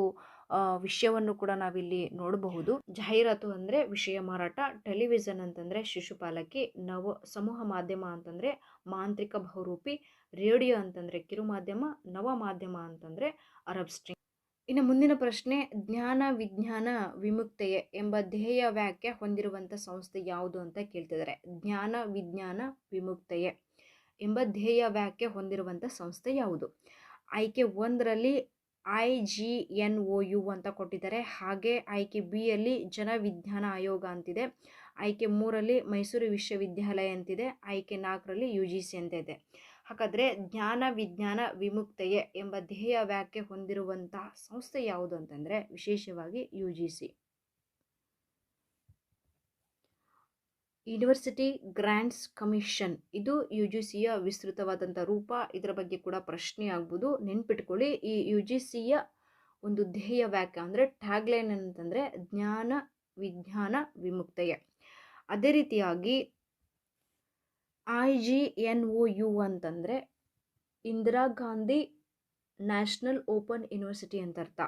ವಿಷಯವನ್ನು ಕೂಡ ನಾವಿಲ್ಲಿ ನೋಡಬಹುದು. ಜಾಹೀರಾತು ಅಂದರೆ ವಿಷಯ ಮಾರಾಟ, ಟೆಲಿವಿಷನ್ ಅಂತಂದರೆ ಶಿಶುಪಾಲಕಿ, ನವ ಸಮೂಹ ಮಾಧ್ಯಮ ಅಂತಂದರೆ ಮಾಂತ್ರಿಕ ಬಹುರೂಪಿ, ರೇಡಿಯೋ ಅಂತಂದರೆ ಕಿರು ಮಾಧ್ಯಮ ನವ ಮಾಧ್ಯಮ ಅಂತಂದರೆ ಅರಬ್ ಸ್ಟ್ರಿಂಗ್. ಇನ್ನು ಮುಂದಿನ ಪ್ರಶ್ನೆ, ಜ್ಞಾನ ವಿಜ್ಞಾನ ವಿಮುಕ್ತೆಯೇ ಎಂಬ ಧ್ಯೇಯ ವ್ಯಾಖ್ಯೆ ಹೊಂದಿರುವಂಥ ಸಂಸ್ಥೆ ಯಾವುದು ಅಂತ ಕೇಳ್ತಿದ್ದಾರೆ. ಜ್ಞಾನ ವಿಜ್ಞಾನ ವಿಮುಕ್ತೆಯೇ ಎಂಬ ಧ್ಯೇಯ ವ್ಯಾಖ್ಯೆ ಹೊಂದಿರುವಂಥ ಸಂಸ್ಥೆ ಯಾವುದು? ಆಯ್ಕೆ ಒಂದರಲ್ಲಿ I G N O U ಅಂತ ಕೊಟ್ಟಿದ್ದಾರೆ. ಹಾಗೆ ಆಯ್ಕೆ ಬಿಯಲ್ಲಿ ಜನ ವಿಜ್ಞಾನ ಆಯೋಗ ಅಂತಿದೆ. ಆಯ್ಕೆ ಮೂರಲ್ಲಿ ಮೈಸೂರು ವಿಶ್ವವಿದ್ಯಾಲಯ ಅಂತಿದೆ. ಆಯ್ಕೆ ನಾಲ್ಕರಲ್ಲಿ ಯು ಜಿ ಸಿ ಅಂತ ಇದೆ. ಹಾಗಾದರೆ ಜ್ಞಾನ ವಿಜ್ಞಾನ ವಿಮುಕ್ತೆಯೇ ಎಂಬ ಧ್ಯೇಯ ವ್ಯಾಖ್ಯೆ ಹೊಂದಿರುವಂತಹ ಸಂಸ್ಥೆ ಯಾವುದು ಅಂತಂದರೆ ವಿಶೇಷವಾಗಿ U G C university grants commission ಇದು ಯು ಜಿ ಸಿಯ ವಿಸ್ತೃತವಾದಂಥ ರೂಪ. ಇದರ ಬಗ್ಗೆ ಕೂಡ ಪ್ರಶ್ನೆ ಆಗ್ಬೋದು. ನೆನ್ಪಿಟ್ಕೊಳ್ಳಿ, ಈ ಯು ಜಿ ಸಿಯ ಒಂದು ಧ್ಯೇಯ ವ್ಯಾಖ್ಯ ಅಂದರೆ ಟ್ಯಾಗ್ಲೈನ್ ಅಂತಂದರೆ ಜ್ಞಾನ ವಿಜ್ಞಾನ ವಿಮುಕ್ತೆಯೇ. ಅದೇ ರೀತಿಯಾಗಿ I G N O U ಅಂತಂದರೆ Indira Gandhi national open university ಅಂತ ಅರ್ಥ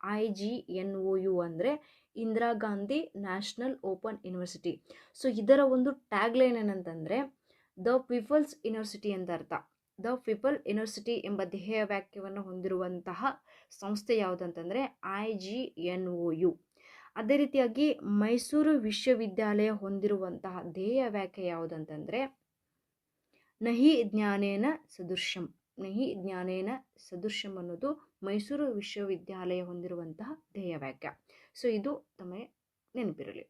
I G N O U ಅಂದರೆ Indira Gandhi national open university. So ಇದರ ಒಂದು ಟ್ಯಾಗ್ಲೈನ್ ಏನಂತಂದರೆ, ದ ಪೀಪಲ್ಸ್ ಯೂನಿವರ್ಸಿಟಿ ಅಂತ ಅರ್ಥ ದ ಪೀಪಲ್ ಯೂನಿವರ್ಸಿಟಿ ಎಂಬ ಧ್ಯೇಯ ವ್ಯಾಖ್ಯವನ್ನು ಹೊಂದಿರುವಂತಹ ಸಂಸ್ಥೆ ಯಾವುದಂತಂದರೆ, I G N O U. ಅದೇ ರೀತಿಯಾಗಿ ಮೈಸೂರು ವಿಶ್ವವಿದ್ಯಾಲಯ ಹೊಂದಿರುವಂತಹ ಧ್ಯೇಯ ವ್ಯಾಖ್ಯೆ ಯಾವುದಂತಂದರೆ ನಹಿ ಜ್ಞಾನೇನ ಸದೃಶ್ಯಂ. ನಹಿ ಜ್ಞಾನೇನ ಸದೃಶ್ಯಂ ಅನ್ನೋದು ಮೈಸೂರು ವಿಶ್ವವಿದ್ಯಾಲಯ ಹೊಂದಿರುವಂತಹ ಧ್ಯೇಯ ವಾಕ್ಯ ಸೊ ಇದು ತಮಗೆ ನೆನಪಿರಲಿ.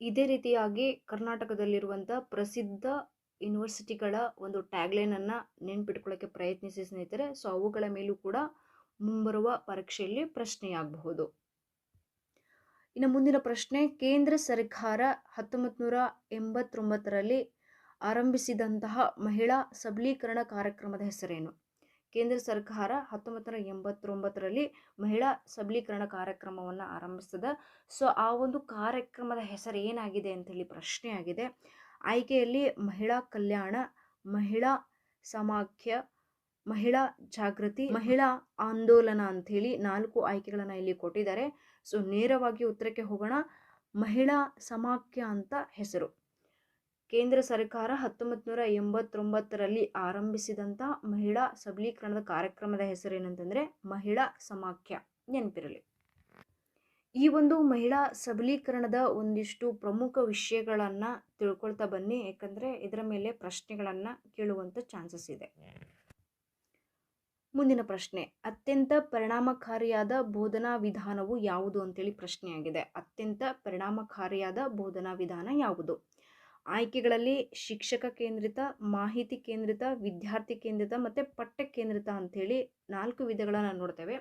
ಇದೇ ರೀತಿಯಾಗಿ ಕರ್ನಾಟಕದಲ್ಲಿರುವಂಥ ಪ್ರಸಿದ್ಧ ಯೂನಿವರ್ಸಿಟಿಗಳ ಒಂದು ಟ್ಯಾಗ್ಲೈನನ್ನು ನೆನ್ಪಿಟ್ಕೊಳ್ಳೋಕ್ಕೆ ಪ್ರಯತ್ನಿಸಿ ಸ್ನೇಹಿತರೆ. ಸೊ ಅವುಗಳ ಮೇಲೂ ಕೂಡ ಮುಂಬರುವ ಪರೀಕ್ಷೆಯಲ್ಲಿ ಪ್ರಶ್ನೆಯಾಗಬಹುದು. ಇನ್ನು ಮುಂದಿನ ಪ್ರಶ್ನೆ, ಕೇಂದ್ರ ಸರ್ಕಾರ ಹತ್ತೊಂಬತ್ತು ನೂರ ಎಂಬತ್ತೊಂಬತ್ತರಲ್ಲಿ ಆರಂಭಿಸಿದಂತಹ ಮಹಿಳಾ ಸಬಲೀಕರಣ ಕಾರ್ಯಕ್ರಮದ ಹೆಸರೇನು? ಕೇಂದ್ರ ಸರ್ಕಾರ ಹತ್ತೊಂಬತ್ತು ನೂರ ಎಂಬತ್ತೊಂಬತ್ತರಲ್ಲಿ ಮಹಿಳಾ ಸಬಲೀಕರಣ ಕಾರ್ಯಕ್ರಮವನ್ನು ಆರಂಭಿಸ್ತದೆ. ಸೊ, ಆ ಒಂದು ಕಾರ್ಯಕ್ರಮದ ಹೆಸರು ಏನಾಗಿದೆ ಅಂತೇಳಿ ಪ್ರಶ್ನೆ ಆಗಿದೆ. ಆಯ್ಕೆಯಲ್ಲಿ ಮಹಿಳಾ ಕಲ್ಯಾಣ, ಮಹಿಳಾ ಸಮಾಖ್ಯ, ಮಹಿಳಾ ಜಾಗೃತಿ, ಮಹಿಳಾ ಆಂದೋಲನ ಅಂಥೇಳಿ ನಾಲ್ಕು ಆಯ್ಕೆಗಳನ್ನು ಇಲ್ಲಿ ಕೊಟ್ಟಿದ್ದಾರೆ. ಸೊ, ನೇರವಾಗಿ ಉತ್ತರಕ್ಕೆ ಹೋಗೋಣ. ಮಹಿಳಾ ಸಮಾಖ್ಯ ಅಂತ ಹೆಸರು. ಕೇಂದ್ರ ಸರ್ಕಾರ ಹತ್ತೊಂಬತ್ತು ನೂರ ಎಂಬತ್ತೊಂಬತ್ತರಲ್ಲಿ ಆರಂಭಿಸಿದಂಥ ಮಹಿಳಾ ಸಬಲೀಕರಣದ ಕಾರ್ಯಕ್ರಮದ ಹೆಸರೇನಂತಂದರೆ ಮಹಿಳಾ ಸಮಾಖ್ಯ ನೆನಪಿರಲಿ. ಈ ಒಂದು ಮಹಿಳಾ ಸಬಲೀಕರಣದ ಒಂದಿಷ್ಟು ಪ್ರಮುಖ ವಿಷಯಗಳನ್ನು ತಿಳ್ಕೊಳ್ತಾ ಬನ್ನಿ ಯಾಕಂದರೆ ಇದರ ಮೇಲೆ ಪ್ರಶ್ನೆಗಳನ್ನು ಕೇಳುವಂಥ ಚಾನ್ಸಸ್ ಇದೆ. ಮುಂದಿನ ಪ್ರಶ್ನೆ, ಅತ್ಯಂತ ಪರಿಣಾಮಕಾರಿಯಾದ ಬೋಧನಾ ವಿಧಾನವು ಯಾವುದು ಅಂತೇಳಿ ಪ್ರಶ್ನೆಯಾಗಿದೆ. ಅತ್ಯಂತ ಪರಿಣಾಮಕಾರಿಯಾದ ಬೋಧನಾ ವಿಧಾನ ಯಾವುದು? ಆಯ್ಕೆಗಳಲ್ಲಿ ಶಿಕ್ಷಕ ಕೇಂದ್ರಿತ, ಮಾಹಿತಿ ಕೇಂದ್ರಿತ, ವಿದ್ಯಾರ್ಥಿ ಕೇಂದ್ರಿತ ಮತ್ತು ಪಠ್ಯ ಕೇಂದ್ರಿತ ಅಂಥೇಳಿ ನಾಲ್ಕು ವಿಧಗಳನ್ನು ನೋಡ್ತೇವೆ.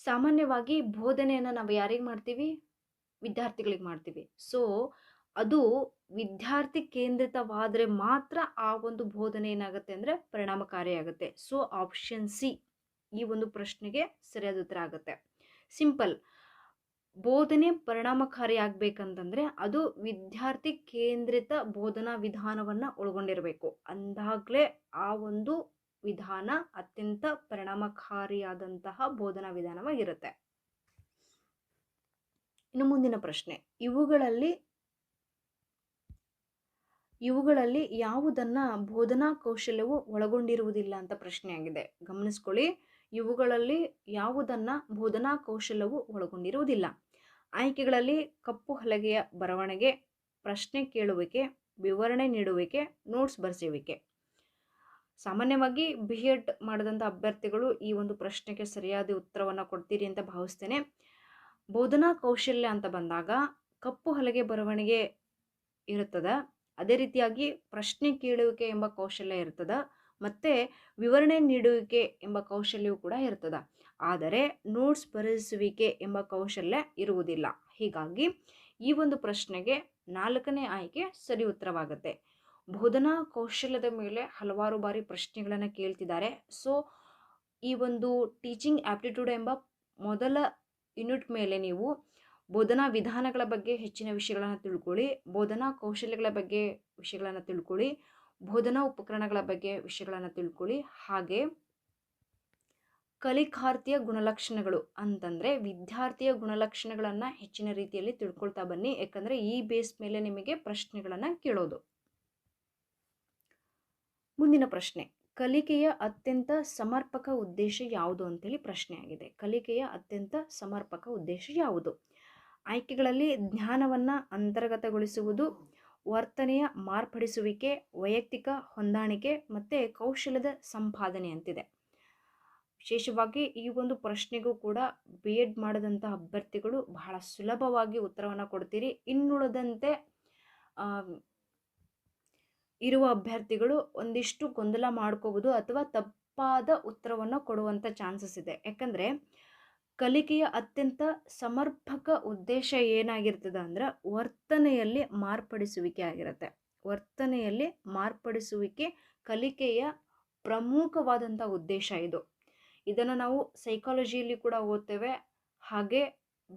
ಸಾಮಾನ್ಯವಾಗಿ ಬೋಧನೆಯನ್ನು ನಾವು ಯಾರಿಗೆ ಮಾಡ್ತೀವಿ? ವಿದ್ಯಾರ್ಥಿಗಳಿಗೆ ಮಾಡ್ತೀವಿ. ಸೊ ಅದು ವಿದ್ಯಾರ್ಥಿ ಕೇಂದ್ರಿತವಾದರೆ ಮಾತ್ರ ಆ ಒಂದು ಬೋಧನೆ ಏನಾಗುತ್ತೆ ಅಂದರೆ ಪರಿಣಾಮಕಾರಿಯಾಗುತ್ತೆ ಸೊ ಆಪ್ಷನ್ ಸಿ ಈ ಒಂದು ಪ್ರಶ್ನೆಗೆ ಸರಿಯಾದ ಉತ್ತರ ಆಗುತ್ತೆ. ಸಿಂಪಲ್ ಬೋಧನೆ ಪರಿಣಾಮಕಾರಿ ಆಗ್ಬೇಕಂತಂದ್ರೆ ಅದು ವಿದ್ಯಾರ್ಥಿ ಕೇಂದ್ರಿತ ಬೋಧನಾ ವಿಧಾನವನ್ನು ಒಳಗೊಂಡಿರಬೇಕು. ಅಂದಾಗಲೇ ಆ ಒಂದು ವಿಧಾನ ಅತ್ಯಂತ ಪರಿಣಾಮಕಾರಿಯಾದಂತಹ ಬೋಧನಾ ವಿಧಾನವಾಗಿರುತ್ತೆ. ಇನ್ನು ಮುಂದಿನ ಪ್ರಶ್ನೆ. ಇವುಗಳಲ್ಲಿ ಇವುಗಳಲ್ಲಿ ಯಾವುದನ್ನ ಬೋಧನಾ ಕೌಶಲ್ಯವು ಒಳಗೊಂಡಿರುವುದಿಲ್ಲ ಅಂತ ಪ್ರಶ್ನೆಯಾಗಿದೆ. ಗಮನಿಸ್ಕೊಳ್ಳಿ. ಇವುಗಳಲ್ಲಿ ಯಾವುದನ್ನ ಬೋಧನಾ ಕೌಶಲ್ಯವು ಒಳಗೊಂಡಿರುವುದಿಲ್ಲ. ಆಯ್ಕೆಗಳಲ್ಲಿ ಕಪ್ಪು ಹಲಗೆಯ ಬರವಣಿಗೆ, ಪ್ರಶ್ನೆ ಕೇಳುವಿಕೆ, ವಿವರಣೆ ನೀಡುವಿಕೆ ನೋಟ್ಸ್ ಬರೆಸುವಿಕೆ. ಸಾಮಾನ್ಯವಾಗಿ ಬಿ ಎಡ್ ಮಾಡಿದಂಥ ಅಭ್ಯರ್ಥಿಗಳು ಈ ಒಂದು ಪ್ರಶ್ನೆಗೆ ಸರಿಯಾದ ಉತ್ತರವನ್ನು ಕೊಡ್ತೀರಿ ಅಂತ ಭಾವಿಸ್ತೇನೆ. ಬೋಧನಾ ಕೌಶಲ್ಯ ಅಂತ ಬಂದಾಗ ಕಪ್ಪು ಹಲಗೆ ಬರವಣಿಗೆ ಇರುತ್ತದೆ, ಅದೇ ರೀತಿಯಾಗಿ ಪ್ರಶ್ನೆ ಕೇಳುವಿಕೆ ಎಂಬ ಕೌಶಲ್ಯ ಇರ್ತದೆ, ಮತ್ತು ವಿವರಣೆ ನೀಡುವಿಕೆ ಎಂಬ ಕೌಶಲ್ಯವು ಕೂಡ ಇರ್ತದೆ. ಆದರೆ ನೋಟ್ಸ್ ಬರೆಸುವಿಕೆ ಎಂಬ ಕೌಶಲ್ಯ ಇರುವುದಿಲ್ಲ. ಹೀಗಾಗಿ ಈ ಒಂದು ಪ್ರಶ್ನೆಗೆ ನಾಲ್ಕನೇ ಆಯ್ಕೆ ಸರಿ ಉತ್ತರವಾಗುತ್ತೆ. ಬೋಧನಾ ಕೌಶಲ್ಯದ ಮೇಲೆ ಹಲವಾರು ಬಾರಿ ಪ್ರಶ್ನೆಗಳನ್ನು ಕೇಳ್ತಿದ್ದಾರೆ. ಸೊ ಈ ಒಂದು ಟೀಚಿಂಗ್ ಆ್ಯಪ್ಟಿಟ್ಯೂಡ್ ಎಂಬ ಮೊದಲ ಯೂನಿಟ್ ಮೇಲೆ ನೀವು ಬೋಧನಾ ವಿಧಾನಗಳ ಬಗ್ಗೆ ಹೆಚ್ಚಿನ ವಿಷಯಗಳನ್ನು ತಿಳ್ಕೊಳ್ಳಿ, ಬೋಧನಾ ಕೌಶಲ್ಯಗಳ ಬಗ್ಗೆ ವಿಷಯಗಳನ್ನು ತಿಳ್ಕೊಳ್ಳಿ, ಬೋಧನಾ ಉಪಕರಣಗಳ ಬಗ್ಗೆ ವಿಷಯಗಳನ್ನು ತಿಳ್ಕೊಳ್ಳಿ. ಹಾಗೆ ಕಲಿಕಾರ್ಥಿಯ ಗುಣಲಕ್ಷಣಗಳು ಅಂತಂದರೆ ವಿದ್ಯಾರ್ಥಿಯ ಗುಣಲಕ್ಷಣಗಳನ್ನು ಹೆಚ್ಚಿನ ರೀತಿಯಲ್ಲಿ ತಿಳ್ಕೊಳ್ತಾ ಬನ್ನಿ. ಯಾಕಂದರೆ ಈ ಬೇಸ್ ಮೇಲೆ ನಿಮಗೆ ಪ್ರಶ್ನೆಗಳನ್ನು ಕೇಳೋದು. ಮುಂದಿನ ಪ್ರಶ್ನೆ, ಕಲಿಕೆಯ ಅತ್ಯಂತ ಸಮರ್ಪಕ ಉದ್ದೇಶ ಯಾವುದು ಅಂತೇಳಿ ಪ್ರಶ್ನೆ ಆಗಿದೆ. ಕಲಿಕೆಯ ಅತ್ಯಂತ ಸಮರ್ಪಕ ಉದ್ದೇಶ ಯಾವುದು? ಆಯ್ಕೆಗಳಲ್ಲಿ ಜ್ಞಾನವನ್ನು ಅಂತರ್ಗತಗೊಳಿಸುವುದು, ವರ್ತನೆಯ ಮಾರ್ಪಡಿಸುವಿಕೆ, ವೈಯಕ್ತಿಕ ಹೊಂದಾಣಿಕೆ ಮತ್ತು ಕೌಶಲ್ಯದ ಸಂಪಾದನೆ ಅಂತಿದೆ. ವಿಶೇಷವಾಗಿ ಈ ಒಂದು ಪ್ರಶ್ನೆಗೂ ಕೂಡ ಬಿ ಎಡ್ ಮಾಡಿದಂಥ ಅಭ್ಯರ್ಥಿಗಳು ಬಹಳ ಸುಲಭವಾಗಿ ಉತ್ತರವನ್ನು ಕೊಡ್ತೀರಿ. ಇನ್ನುಳಿದಂತೆ ಇರುವ ಅಭ್ಯರ್ಥಿಗಳು ಒಂದಿಷ್ಟು ಗೊಂದಲ ಮಾಡ್ಕೋಬೋದು ಅಥವಾ ತಪ್ಪಾದ ಉತ್ತರವನ್ನು ಕೊಡುವಂಥ ಚಾನ್ಸಸ್ ಇದೆ. ಯಾಕಂದರೆ, ಕಲಿಕೆಯ ಅತ್ಯಂತ ಸಮರ್ಪಕ ಉದ್ದೇಶ ಏನಾಗಿರ್ತದೆ ಅಂದ್ರೆ ವರ್ತನೆಯಲ್ಲಿ ಮಾರ್ಪಡಿಸುವಿಕೆ ಆಗಿರುತ್ತೆ. ವರ್ತನೆಯಲ್ಲಿ ಮಾರ್ಪಡಿಸುವಿಕೆ ಕಲಿಕೆಯ ಪ್ರಮುಖವಾದಂಥ ಉದ್ದೇಶ ಇದು. ಇದನ್ನು ನಾವು ಸೈಕಾಲಜಿಯಲ್ಲಿ ಕೂಡ ಓದ್ತೇವೆ, ಹಾಗೆ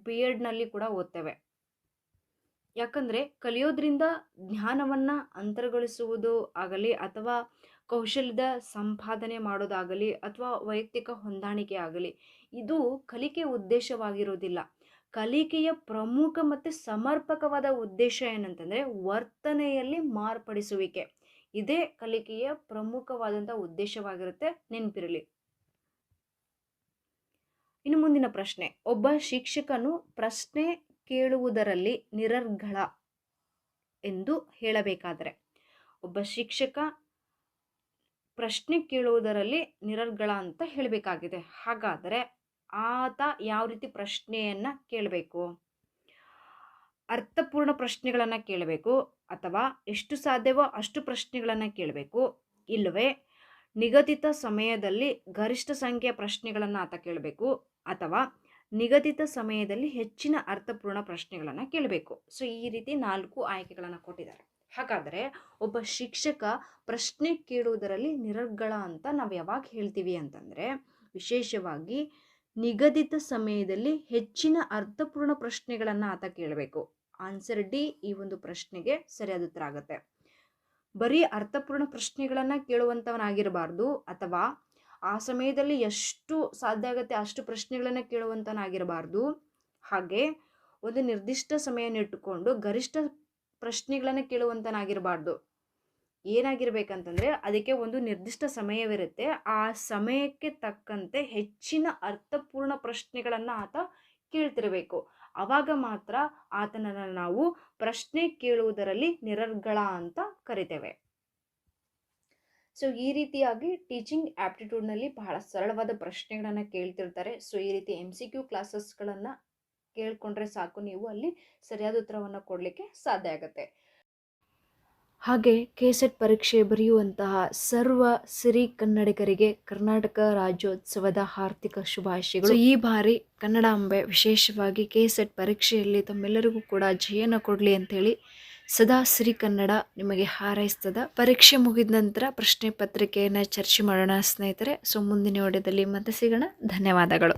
ಬಿ ಎಡ್ನಲ್ಲಿ ಕೂಡ ಓದ್ತೇವೆ. ಯಾಕಂದರೆ ಕಲಿಯೋದ್ರಿಂದ ಜ್ಞಾನವನ್ನು ಅಂತರ್ಗೊಳಿಸುವುದು ಆಗಲಿ ಅಥವಾ ಕೌಶಲ್ಯದ ಸಂಪಾದನೆ ಮಾಡೋದಾಗಲಿ ಅಥವಾ ವೈಯಕ್ತಿಕ ಹೊಂದಾಣಿಕೆ ಆಗಲಿ, ಇದು ಕಲಿಕೆ ಉದ್ದೇಶವಾಗಿರೋದಿಲ್ಲ. ಕಲಿಕೆಯ ಪ್ರಮುಖ ಮತ್ತು ಸಮರ್ಪಕವಾದ ಉದ್ದೇಶ ಏನಂತಂದರೆ ವರ್ತನೆಯಲ್ಲಿ ಮಾರ್ಪಡಿಸುವಿಕೆ. ಇದೇ ಕಲಿಕೆಯ ಪ್ರಮುಖವಾದಂಥ ಉದ್ದೇಶವಾಗಿರುತ್ತೆ ನೆನಪಿರಲಿ. ಇನ್ನು ಮುಂದಿನ ಪ್ರಶ್ನೆ. ಒಬ್ಬ ಶಿಕ್ಷಕನು ಪ್ರಶ್ನೆ ಕೇಳುವುದರಲ್ಲಿ ನಿರರ್ಗಳ ಎಂದು ಹೇಳಬೇಕಾದರೆ, ಒಬ್ಬ ಶಿಕ್ಷಕ ಪ್ರಶ್ನೆ ಕೇಳುವುದರಲ್ಲಿ ನಿರರ್ಗಳ ಅಂತ ಹೇಳಬೇಕಾಗಿದೆ. ಹಾಗಾದರೆ ಆತ ಯಾವ ರೀತಿ ಪ್ರಶ್ನೆಯನ್ನು ಕೇಳಬೇಕು? ಅರ್ಥಪೂರ್ಣ ಪ್ರಶ್ನೆಗಳನ್ನು ಕೇಳಬೇಕು ಅಥವಾ ಎಷ್ಟು ಸಾಧ್ಯವೋ ಅಷ್ಟು ಪ್ರಶ್ನೆಗಳನ್ನು ಕೇಳಬೇಕು, ಇಲ್ಲವೇ ನಿಗದಿತ ಸಮಯದಲ್ಲಿ ಗರಿಷ್ಠ ಸಂಖ್ಯೆಯ ಪ್ರಶ್ನೆಗಳನ್ನು ಆತ ಕೇಳಬೇಕು ಅಥವಾ ನಿಗದಿತ ಸಮಯದಲ್ಲಿ ಹೆಚ್ಚಿನ ಅರ್ಥಪೂರ್ಣ ಪ್ರಶ್ನೆಗಳನ್ನು ಕೇಳಬೇಕು. ಸೊ ಈ ರೀತಿ ನಾಲ್ಕು ಆಯ್ಕೆಗಳನ್ನು ಕೊಟ್ಟಿದ್ದಾರೆ. ಹಾಗಾದರೆ ಒಬ್ಬ ಶಿಕ್ಷಕ ಪ್ರಶ್ನೆ ಕೇಳುವುದರಲ್ಲಿ ನಿರರ್ಗಳ ಅಂತ ನಾವು ಯಾವಾಗ ಹೇಳ್ತೀವಿ ಅಂತಂದರೆ ವಿಶೇಷವಾಗಿ ನಿಗದಿತ ಸಮಯದಲ್ಲಿ ಹೆಚ್ಚಿನ ಅರ್ಥಪೂರ್ಣ ಪ್ರಶ್ನೆಗಳನ್ನು ಆತ ಕೇಳಬೇಕು. ಆನ್ಸರ್ ಡಿ ಈ ಒಂದು ಪ್ರಶ್ನೆಗೆ ಸರಿಯಾದ ಉತ್ತರ ಆಗುತ್ತೆ. ಬರೀ ಅರ್ಥಪೂರ್ಣ ಪ್ರಶ್ನೆಗಳನ್ನು ಕೇಳುವಂಥವನಾಗಿರಬಾರ್ದು ಅಥವಾ ಆ ಸಮಯದಲ್ಲಿ ಎಷ್ಟು ಸಾಧ್ಯ ಆಗುತ್ತೆ ಅಷ್ಟು ಪ್ರಶ್ನೆಗಳನ್ನು ಕೇಳುವಂಥವನಾಗಿರಬಾರ್ದು ಹಾಗೆ ಒಂದು ನಿರ್ದಿಷ್ಟ ಸಮಯನ ಇಟ್ಟುಕೊಂಡು ಗರಿಷ್ಠ ಪ್ರಶ್ನೆಗಳನ್ನು ಕೇಳುವಂತನಾಗಿರಬಾರ್ದು ಏನಾಗಿರ್ಬೇಕಂತಂದ್ರೆ ಅದಕ್ಕೆ ಒಂದು ನಿರ್ದಿಷ್ಟ ಸಮಯವಿರುತ್ತೆ. ಆ ಸಮಯಕ್ಕೆ ತಕ್ಕಂತೆ ಹೆಚ್ಚಿನ ಅರ್ಥಪೂರ್ಣ ಪ್ರಶ್ನೆಗಳನ್ನು ಆತ ಕೇಳ್ತಿರಬೇಕು. ಆವಾಗ ಮಾತ್ರ ಆತನನ್ನು ನಾವು ಪ್ರಶ್ನೆ ಕೇಳುವುದರಲ್ಲಿ ನಿರರ್ಗಳ ಅಂತ ಕರಿತೇವೆ. ಸೊ ಈ ರೀತಿಯಾಗಿ ಟೀಚಿಂಗ್ ಆ್ಯಪ್ಟಿಟ್ಯೂಡ್ನಲ್ಲಿ ಬಹಳ ಸರಳವಾದ ಪ್ರಶ್ನೆಗಳನ್ನು ಕೇಳ್ತಿರ್ತಾರೆ. ಸೊ ಈ ರೀತಿ ಎಂ ಸಿ ಕ್ಯೂ ಕ್ಲಾಸಸ್ಗಳನ್ನು ಕೇಳಿಕೊಂಡ್ರೆ ಸಾಕು ನೀವು ಅಲ್ಲಿ ಸರಿಯಾದ ಉತ್ತರವನ್ನು ಕೊಡಲಿಕ್ಕೆ ಸಾಧ್ಯ ಆಗುತ್ತೆ. ಹಾಗೆ ಕೆಸೆಟ್ ಪರೀಕ್ಷೆ ಬರೆಯುವಂತಹ ಸರ್ವ ಸಿರಿ ಕನ್ನಡಿಗರಿಗೆ ಕರ್ನಾಟಕ ರಾಜ್ಯೋತ್ಸವದ ಹಾರ್ದಿಕ ಶುಭಾಶಯಗಳು. ಈ ಬಾರಿ ಕನ್ನಡಾಂಬೆ ವಿಶೇಷವಾಗಿ ಕೆಸೆಟ್ ಪರೀಕ್ಷೆಯಲ್ಲಿ ತಮ್ಮೆಲ್ಲರಿಗೂ ಕೂಡ ಜಯನ ಕೊಡಲಿ ಅಂತೇಳಿ ಸದಾ ಸಿರಿ ಕನ್ನಡ ನಿಮಗೆ ಹಾರೈಸ್ತದ. ಪರೀಕ್ಷೆ ಮುಗಿದ ನಂತರ ಪ್ರಶ್ನೆ ಪತ್ರಿಕೆಯನ್ನು ಚರ್ಚೆ ಮಾಡೋಣ ಸ್ನೇಹಿತರೆ. ಸೊ, ಮುಂದಿನ ವಿಡಿಯೋದಲ್ಲಿ ಮತ್ತೆ ಸಿಗೋಣ. ಧನ್ಯವಾದಗಳು.